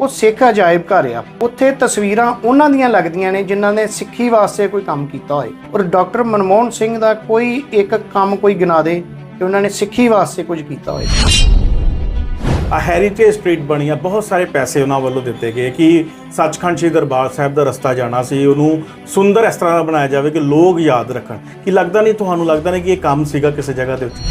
ਉਹ ਸਿੱਖ ਅਜਾਇਬ ਘਰ ਆ। ਉੱਥੇ ਤਸਵੀਰਾਂ ਉਹਨਾਂ ਦੀਆਂ ਲੱਗਦੀਆਂ ਨੇ ਜਿਨ੍ਹਾਂ ਨੇ ਸਿੱਖੀ ਵਾਸਤੇ ਕੋਈ ਕੰਮ ਕੀਤਾ ਹੋਏ। ਔਰ ਡਾਕਟਰ ਮਨਮੋਹਨ ਸਿੰਘ ਦਾ ਕੋਈ ਇੱਕ ਕੰਮ ਕੋਈ ਗਿਣਾ ਦੇ ਕਿ ਉਹਨਾਂ ਨੇ ਸਿੱਖੀ ਵਾਸਤੇ ਕੁਝ ਕੀਤਾ ਹੋਏ। ਆ ਹੈਰੀਟੇਜ ਸਟਰੀਟ ਬਣੀ ਆ। ਬਹੁਤ ਸਾਰੇ ਪੈਸੇ ਉਹਨਾਂ ਵੱਲੋਂ ਦਿੱਤੇ ਗਏ ਕਿ ਸੱਚਖੰਡ ਸ਼੍ਰੀ ਦਰਬਾਰ ਸਾਹਿਬ ਦਾ ਰਸਤਾ ਜਾਣਾ ਸੀ। ਉਹਨੂੰ ਸੁੰਦਰ ਇਸ ਤਰ੍ਹਾਂ ਦਾ ਬਣਾਇਆ ਜਾਵੇ ਕਿ ਲੋਕ ਯਾਦ ਰੱਖਣ। ਕਿ ਲੱਗਦਾ ਨਹੀਂ ਤੁਹਾਨੂੰ? ਲੱਗਦਾ ਨਹੀਂ ਕਿ ਇਹ ਕੰਮ ਸੀਗਾ ਕਿਸੇ ਜਗ੍ਹਾ ਦੇ ਉੱਤੇ?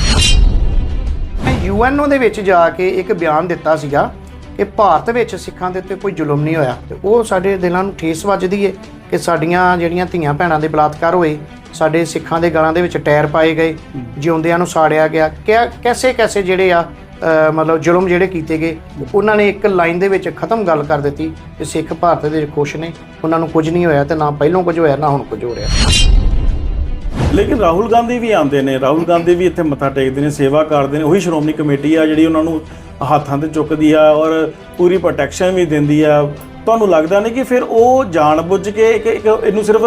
ਯੂਐਨਓ ਦੇ ਵਿੱਚ ਜਾ ਕੇ ਇੱਕ ਬਿਆਨ ਦਿੱਤਾ ਸੀਗਾ ਇਹ ਭਾਰਤ ਵਿੱਚ ਸਿੱਖਾਂ ਦੇ ਉੱਤੇ ਕੋਈ ਜ਼ੁਲਮ ਨਹੀਂ ਹੋਇਆ। ਤੇ ਉਹ ਸਾਡੇ ਦਿਲਾਂ ਨੂੰ ਠੇਸ ਵੱਜਦੀ ਏ ਕਿ ਸਾਡੀਆਂ ਜਿਹੜੀਆਂ ਧੀਆਂ ਭੈਣਾਂ ਦੇ ਬਲਾਤਕਾਰ ਹੋਏ, ਸਾਡੇ ਸਿੱਖਾਂ ਦੇ ਗਲਾਂ ਦੇ ਵਿੱਚ ਟਾਇਰ ਪਾਏ ਗਏ, ਜਿਉਂਦਿਆਂ ਨੂੰ ਸਾੜਿਆ ਗਿਆ। ਕਿਆ- ਕੈਸੇ ਕੈਸੇ ਜਿਹੜੇ ਆ ਮਤਲਬ ਜ਼ੁਲਮ ਜਿਹੜੇ ਕੀਤੇ ਗਏ, ਉਹਨਾਂ ਨੇ ਇੱਕ ਲਾਈਨ ਦੇ ਵਿੱਚ ਖਤਮ ਗੱਲ ਕਰ ਦਿੱਤੀ ਕਿ ਸਿੱਖ ਭਾਰਤ ਦੇ ਖੁਸ਼ ਨੇ, ਉਹਨਾਂ ਨੂੰ ਕੁਝ ਨਹੀਂ ਹੋਇਆ ਤੇ ਨਾ ਪਹਿਲੋਂ ਕੁਝ ਹੋਇਆ, ਨਾ ਹੁਣ ਕੁਝ ਹੋ ਰਿਹਾ। ਲੇਕਿਨ ਰਾਹੁਲ ਗਾਂਧੀ ਵੀ ਆਉਂਦੇ ਨੇ, ਰਾਹੁਲ ਗਾਂਧੀ ਵੀ ਇੱਥੇ ਮੱਥਾ ਟੇਕਦੇ ਨੇ, ਸੇਵਾ ਕਰਦੇ ਨੇ, ਉਹੀ ਸ਼੍ਰੋਮਣੀ ਕਮੇਟੀ ਆ ਜਿਹੜੀ ਉਹਨਾਂ ਨੂੰ ਹੱਥਾਂ ਤੇ ਚੁੱਕਦੀ ਆ ਔਰ ਪੂਰੀ ਪ੍ਰੋਟੈਕਸ਼ਨ ਵੀ ਦਿੰਦੀ ਆ। ਤੁਹਾਨੂੰ ਲੱਗਦਾ ਨਹੀਂ ਕਿ ਫਿਰ ਉਹ ਜਾਣਬੁੱਝ ਕੇ ਇੱਕ ਇੱਕ ਇਹਨੂੰ ਸਿਰਫ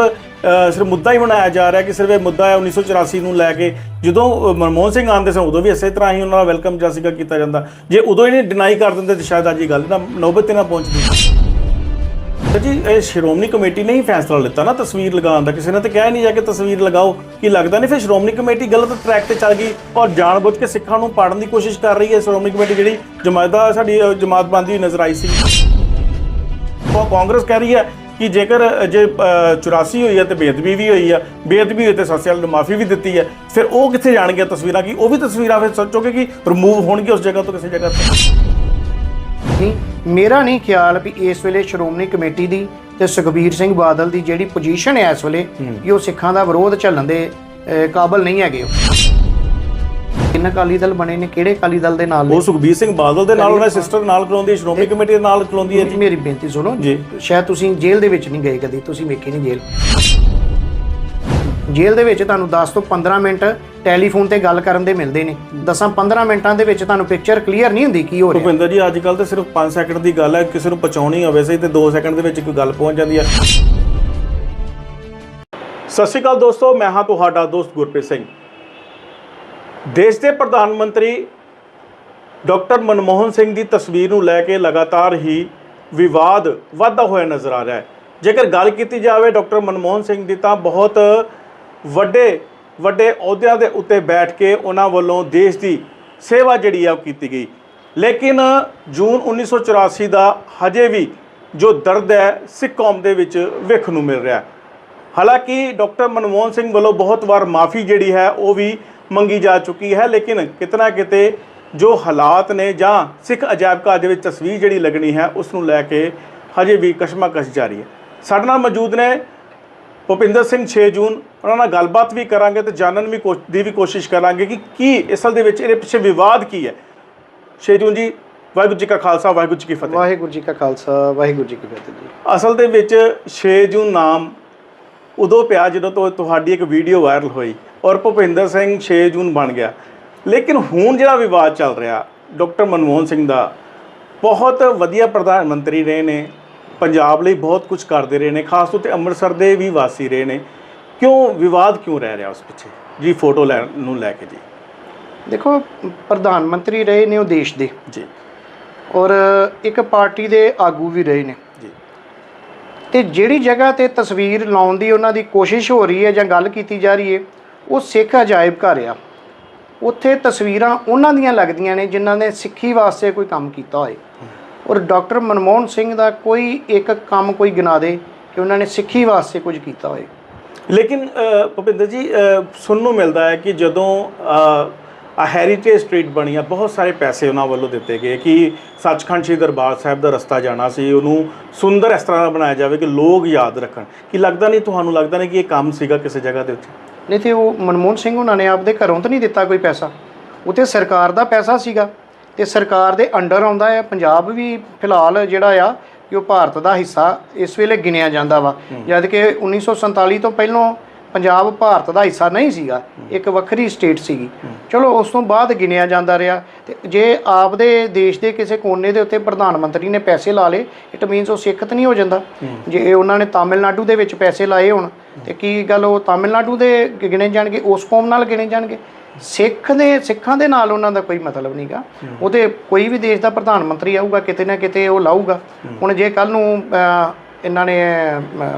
ਸਿਰਫ ਮੁੱਦਾ ਹੀ ਬਣਾਇਆ ਜਾ ਰਿਹਾ ਕਿ ਸਿਰਫ ਇਹ ਮੁੱਦਾ ਹੈ 1984 ਨੂੰ ਲੈ ਕੇ। ਜਦੋਂ ਮਨਮੋਹਨ ਸਿੰਘ ਆਉਂਦੇ ਸਨ, ਉਦੋਂ ਵੀ ਇਸੇ ਤਰ੍ਹਾਂ ਹੀ ਉਹਨਾਂ ਦਾ ਵੈਲਕਮ ਜਿਹਾ ਸੀਗਾ ਕੀਤਾ ਜਾਂਦਾ। ਜੇ ਉਦੋਂ ਇਹਨੇ ਡਿਨਾਈ ਕਰ ਦਿੰਦੇ ਤਾਂ ਸ਼ਾਇਦ ਅੱਜ ਇਹ ਗੱਲ ਨਾ ਨੌਬਤ ਤੇ ਨਾ ਪਹੁੰਚਦੀ। ਤਾਂ ਜੀ ਇਹ ਸ਼੍ਰੋਮਣੀ ਕਮੇਟੀ ਨੇ ਹੀ ਫੈਸਲਾ ਲਿੱਤਾ ਨਾ ਤਸਵੀਰ ਲਗਾਉਣ ਦਾ। ਕਿਸੇ ਨੇ ਤਾਂ ਕਿਹਾ ਨਹੀਂ ਜਾ ਕੇ ਤਸਵੀਰ ਲਗਾਓ। ਕੀ ਲੱਗਦਾ ਨਹੀਂ ਫਿਰ ਸ਼੍ਰੋਮਣੀ ਕਮੇਟੀ ਗਲਤ ਟਰੈਕ ਤੇ ਚੱਲ ਗਈ ਔਰ ਜਾਣਬੁੱਝ ਕੇ ਸਿੱਖਾਂ ਨੂੰ ਪਾੜਨ ਦੀ ਕੋਸ਼ਿਸ਼ ਕਰ ਰਹੀ ਹੈ ਸ਼੍ਰੋਮਣੀ ਕਮੇਟੀ ਜਿਹੜੀ ਜਮਾਇਦਾ ਸਾਡੀ ਜਮਾਤ ਬੰਦੀ ਹੋਈ ਨਜ਼ਰ ਆਈ ਸੀ। ਉਹ ਕਾਂਗਰਸ ਕਹਿ ਰਹੀ ਹੈ ਕਿ ਜੇਕਰ ਜੇ ਅ, 84 ਹੋਈ ਹੈ ਤੇ ਬੇਅਦਬੀ ਵੀ ਹੋਈ ਹੈ ਬੇਅਦਬੀ ਹੋਈ ਤੇ ਸੋਸ਼ਲ ਨੂੰ ਮਾਫੀ ਵੀ ਦਿੱਤੀ ਹੈ ਫਿਰ ਉਹ ਕਿੱਥੇ ਜਾਣਗੀਆਂ ਤਸਵੀਰਾਂ? ਕੀ ਉਹ ਵੀ ਤਸਵੀਰਾਂ ਫਿਰ ਸੋਚੋਗੇ ਕਿ ਰਿਮੂਵ ਹੋਣਗੇ ਉਸ ਜਗ੍ਹਾ ਤੋਂ ਕਿਸੇ ਜਗ੍ਹਾ ਤੋਂ? ਨਹੀਂ ਮੇਰਾ ਨਹੀਂ ਖਿਆਲ ਵੀ ਇਸ ਵੇਲੇ ਸ਼੍ਰੋਮਣੀ ਕਮੇਟੀ ਦੀ ਤੇ ਸੁਖਬੀਰ ਸਿੰਘ ਬਾਦਲ ਦੀ ਜਿਹੜੀ ਪੋਜੀਸ਼ਨ ਹੈ ਇਸ ਵੇਲੇ ਕਿ ਉਹ ਸਿੱਖਾਂ ਦਾ ਵਿਰੋਧ ਝੱਲਣ ਦੇ ਅਹ, ਕਾਬਲ ਨਹੀਂ ਹੈਗੇ ਕਿੰਨਾ ਅਕਾਲੀ ਦਲ ਬਣੇ ਨੇ ਕਿਹੜੇ ਅਕਾਲੀ ਦਲ ਦੇ ਨਾਲ ਨੇ? ਉਹ ਸੁਖਬੀਰ ਸਿੰਘ ਬਾਦਲ ਦੇ ਨਾਲ ਉਹਨਾਂ ਸਿਸਟਰ ਨਾਲ ਹੈ ਸ਼੍ਰੋਮਣੀ ਕਮੇਟੀ ਦੇ ਨਾਲ ਖਲੋਂਦੀ ਹੈ ਜੀ ਮੇਰੀ ਬੇਨਤੀ ਸੁਣੋ ਜੀ। ਸ਼ਾਇਦ ਤੁਸੀਂ ਜੇਲ੍ਹ ਦੇ ਵਿੱਚ ਨਹੀਂ ਗਏ ਕਦੀ ਤੁਸੀਂ ਵੇਖੀ ਨਹੀਂ ਜੇਲ੍ਹ ਜੇਲ੍ਹ ਦੇ ਵਿੱਚ ਤੁਹਾਨੂੰ 10 ਤੋਂ 15 ਮਿੰਟ ਟੈਲੀਫੋਨ ਤੇ ਗੱਲ ਕਰਨ ਦੇ ਮਿਲਦੇ ਨੇ। 10-15 ਮਿੰਟਾਂ ਦੇ ਵਿੱਚ ਤੁਹਾਨੂੰ ਪਿਕਚਰ ਕਲੀਅਰ ਨਹੀਂ ਹੁੰਦੀ ਕੀ ਹੋ ਰਿਹਾ। ਭੁਪਿੰਦਰ ਜੀ ਅੱਜ ਕੱਲ ਤਾਂ ਸਿਰਫ 5 ਸੈਕਿੰਡ ਦੀ ਗੱਲ ਹੈ, ਕਿਸੇ ਨੂੰ ਪਹੁੰਚਾਉਣੀ ਹੋਵੇ ਸਹੀ ਤੇ 2 ਸੈਕਿੰਡ ਦੇ ਵਿੱਚ ਕੋਈ ਗੱਲ ਪਹੁੰਚ ਜਾਂਦੀ ਹੈ। ਸਤਿ ਸ਼੍ਰੀ ਅਕਾਲ ਦੋਸਤੋ, ਮੈਂ ਹਾਂ ਤੁਹਾਡਾ ਦੋਸਤ ਗੁਰਪ੍ਰੀਤ ਸਿੰਘ। ਦੇਸ਼ ਦੇ ਪ੍ਰਧਾਨ ਮੰਤਰੀ ਡਾਕਟਰ ਮਨਮੋਹਨ ਸਿੰਘ ਦੀ ਤਸਵੀਰ ਨੂੰ ਲੈ ਕੇ ਲਗਾਤਾਰ ਹੀ ਵਿਵਾਦ ਵਾਧਾ ਹੋਇਆ ਨਜ਼ਰ ਆ ਰਿਹਾ ਹੈ। ਜੇਕਰ ਗੱਲ ਕੀਤੀ ਜਾਵੇ ਡਾਕਟਰ ਮਨਮੋਹਨ ਸਿੰਘ ਦੀ ਤਾਂ ਬਹੁਤ ਵੱਡੇ ਵੱਡੇ ਅਹੁਦਿਆਂ ਦੇ ਉੱਤੇ ਬੈਠ ਕੇ ਉਹਨਾਂ ਵੱਲੋਂ ਦੇਸ਼ ਦੀ ਸੇਵਾ ਜਿਹੜੀ ਆ ਉਹ ਕੀਤੀ ਗਈ। ਲੇਕਿਨ ਜੂਨ 1984 ਦਾ ਹਜੇ ਵੀ ਜੋ ਦਰਦ ਹੈ, ਸਿੱਖ ਕੌਮ ਦੇ ਵਿੱਚ ਵੇਖਣ ਨੂੰ ਮਿਲ ਰਿਹਾ ਹੈ। ਹਾਲਾਂਕਿ ਡਾਕਟਰ ਮਨਮੋਹਨ ਸਿੰਘ ਵੱਲੋਂ ਬਹੁਤ ਵਾਰ ਮਾਫੀ ਜਿਹੜੀ ਹੈ, ਉਹ ਵੀ ਮੰਗੀ ਜਾ ਚੁੱਕੀ ਹੈ, ਲੇਕਿਨ ਕਿਤਨਾ ਕਿਤੇ ਜੋ ਹਾਲਾਤ ਨੇ ਜਾਂ ਸਿੱਖ ਅਜਾਇਬ ਘਰ ਦੇ ਵਿੱਚ ਤਸਵੀਰ ਜਿਹੜੀ ਲੱਗਣੀ ਹੈ, ਉਸ ਨੂੰ ਲੈ ਕੇ ਹਜੇ ਵੀ ਕਸ਼ਮਕਸ਼ ਜਾਰੀ ਹੈ। ਸਾਡੇ ਨਾਲ ਮੌਜੂਦ ਨੇ ਭੁਪਿੰਦਰ ਸਿੰਘ 6 ਜੂਨ ਉਹਨਾਂ ਨਾਲ ਗੱਲਬਾਤ ਵੀ ਕਰਾਂਗੇ ਤੇ ਜਾਣਨ ਵੀ ਦੀ ਵੀ ਕੋਸ਼ਿਸ਼ ਕਰਾਂਗੇ ਕਿ ਕੀ ਅਸਲ ਦੇ ਵਿੱਚ ਇਹਦੇ ਪਿੱਛੇ ਵਿਵਾਦ ਕੀ ਹੈ। 6 ਜੂਨ ਜੀ ਵਾਹਿਗੁਰੂ ਜੀ ਕਾ ਖਾਲਸਾ ਵਾਹਿਗੁਰੂ ਜੀ ਕੀ ਫਤਿਹ। ਵਾਹਿਗੁਰੂ ਜੀ ਕਾ ਖਾਲਸਾ ਵਾਹਿਗੁਰੂ ਜੀ ਕੀ ਫਤਿਹ ਜੀ। ਅਸਲ ਦੇ ਵਿੱਚ 6 ਜੂਨ ਨਾਮ ਉਦੋਂ ਪਿਆ ਜਦੋਂ ਤੋਂ ਤੁਹਾਡੀ ਇੱਕ ਵੀਡੀਓ ਵਾਇਰਲ ਹੋਈ ਔਰ ਭੁਪਿੰਦਰ ਸਿੰਘ 6 ਜੂਨ ਬਣ ਗਿਆ। ਲੇਕਿਨ ਹੁਣ ਜਿਹੜਾ ਵਿਵਾਦ ਚੱਲ ਰਿਹਾ ਡਾਕਟਰ ਮਨਮੋਹਨ ਸਿੰਘ ਦਾ ਬਹੁਤ ਵਧੀਆ ਪ੍ਰਧਾਨ ਮੰਤਰੀ ਰਹੇ ਨੇ ਪੰਜਾਬ ਲਈ ਬਹੁਤ ਕੁਝ ਕਰਦੇ ਰਹੇ ਨੇ ਖਾਸ ਤੌਰ ਤੇ ਅੰਮ੍ਰਿਤਸਰ ਦੇ ਵੀ ਵਾਸੀ ਰਹੇ ਨੇ। ਕਿਉਂ ਵਿਵਾਦ ਕਿਉਂ ਰਹਿ ਰਿਹਾ ਉਸ ਪਿੱਛੇ? ਜੀ ਫੋਟੋ ਲੈਣ ਨੂੰ ਲੈ ਕੇ ਜੀ। ਦੇਖੋ ਪ੍ਰਧਾਨ ਮੰਤਰੀ ਰਹੇ ਨੇ ਉਹ ਦੇਸ਼ ਦੇ। ਜੀ। ਔਰ ਇੱਕ ਪਾਰਟੀ ਦੇ ਆਗੂ ਵੀ ਰਹੇ ਨੇ। ਜੀ। ਤੇ ਜਿਹੜੀ ਜਗ੍ਹਾ ਤੇ ਤਸਵੀਰ ਲਾਉਣ ਦੀ ਉਹਨਾਂ ਦੀ ਕੋਸ਼ਿਸ਼ ਹੋ ਰਹੀ ਹੈ ਜਾਂ ਗੱਲ ਕੀਤੀ ਜਾ ਰਹੀ ਹੈ ਉਹ ਸਿੱਖ ਅਜਾਇਬ ਘਰ ਆ। ਉੱਥੇ ਤਸਵੀਰਾਂ ਉਹਨਾਂ ਦੀਆਂ ਲੱਗਦੀਆਂ ਨੇ ਜਿਨ੍ਹਾਂ ਨੇ ਸਿੱਖੀ ਵਾਸਤੇ ਕੋਈ ਕੰਮ ਕੀਤਾ ਹੋਏ। ਔਰ ਡਾਕਟਰ ਮਨਮੋਹਨ ਸਿੰਘ ਦਾ ਕੋਈ ਇੱਕ ਕੰਮ ਕੋਈ ਗਿਣਾ ਦੇ ਕਿ ਉਹਨਾਂ ਨੇ ਸਿੱਖੀ ਵਾਸਤੇ ਕੁਝ ਕੀਤਾ ਹੋਏ। ਲੇਕਿਨ ਭੁਪਿੰਦਰ ਜੀ ਸੁਣਨ ਨੂੰ ਮਿਲਦਾ ਹੈ ਕਿ ਜਦੋਂ ਆ ਹੈਰੀਟੇਜ ਸਟਰੀਟ ਬਣੀ ਆ ਬਹੁਤ ਸਾਰੇ ਪੈਸੇ ਉਹਨਾਂ ਵੱਲੋਂ ਦਿੱਤੇ ਗਏ ਕਿ ਸੱਚਖੰਡ ਸ਼੍ਰੀ ਦਰਬਾਰ ਸਾਹਿਬ ਦਾ ਰਸਤਾ ਜਾਣਾ ਸੀ ਉਹਨੂੰ ਸੁੰਦਰ ਇਸ ਤਰ੍ਹਾਂ ਦਾ ਬਣਾਇਆ ਜਾਵੇ ਕਿ ਲੋਕ ਯਾਦ ਰੱਖਣ। ਕੀ ਲੱਗਦਾ ਨਹੀਂ ਤੁਹਾਨੂੰ ਲੱਗਦਾ ਨਹੀਂ ਕਿ ਇਹ ਕੰਮ ਸੀਗਾ ਕਿਸੇ ਜਗ੍ਹਾ ਦੇ ਉੱਤੇ? ਨਹੀਂ ਤੇ ਉਹ ਮਨਮੋਹਨ ਸਿੰਘ ਉਹਨਾਂ ਨੇ ਆਪਦੇ ਘਰੋਂ ਤਾਂ ਨਹੀਂ ਦਿੱਤਾ ਕੋਈ ਪੈਸਾ। ਉਹ ਤੇ ਸਰਕਾਰ ਦਾ ਪੈਸਾ ਸੀਗਾ। ਤੇ ਸਰਕਾਰ ਦੇ ਅੰਡਰ ਆਉਂਦਾ ਹੈ ਪੰਜਾਬ ਵੀ ਫਿਲਹਾਲ ਜਿਹੜਾ ਆ ਕਿ ਉਹ ਭਾਰਤ ਦਾ ਹਿੱਸਾ ਇਸ ਵੇਲੇ ਗਿਣਿਆ ਜਾਂਦਾ ਵਾ। ਜਦ ਕਿ 1947 ਤੋਂ ਪਹਿਲਾਂ ਪੰਜਾਬ ਭਾਰਤ ਦਾ ਹਿੱਸਾ ਨਹੀਂ ਸੀਗਾ। ਇੱਕ ਵੱਖਰੀ ਸਟੇਟ ਸੀਗੀ। ਚਲੋ ਉਸ ਤੋਂ ਬਾਅਦ ਗਿਣਿਆ ਜਾਂਦਾ ਰਿਹਾ। ਤੇ ਜੇ ਆਪਦੇ ਦੇਸ਼ ਦੇ ਕਿਸੇ ਕੋਨੇ ਦੇ ਉੱਤੇ ਪ੍ਰਧਾਨ ਮੰਤਰੀ ਨੇ ਪੈਸੇ ਲਾ ਲਏ ਇਟ ਮੀਨਸ ਉਹ ਸਿੱਖ ਤਾਂ ਨਹੀਂ ਹੋ ਜਾਂਦਾ। ਜੇ ਉਹਨਾਂ ਨੇ ਤਾਮਿਲਨਾਡੂ ਦੇ ਵਿੱਚ ਪੈਸੇ ਲਾਏ ਹੋਣ ਤੇ ਕੀ ਗੱਲ ਉਹ ਤਾਮਿਲਨਾਡੂ ਦੇ ਗਿਣੇ ਜਾਣਗੇ? ਉਸ ਕੌਮ ਨਾਲ ਗਿਣੇ ਜਾਣਗੇ? ਸਿੱਖ ਦੇ ਸਿੱਖਾਂ ਦੇ ਨਾਲ ਉਹਨਾਂ ਦਾ ਕੋਈ ਮਤਲਬ ਨਹੀਂਗਾ ਉਹ ਤੇ ਕੋਈ ਵੀ ਦੇਸ਼ ਦਾ ਪ੍ਰਧਾਨ ਮੰਤਰੀ ਆਊਗਾ ਕਿਤੇ ਨਾ ਕਿਤੇ ਉਹ ਲਾਊਗਾ। ਹੁਣ ਜੇ ਕੱਲ ਨੂੰ ਇਹਨਾਂ ਨੇ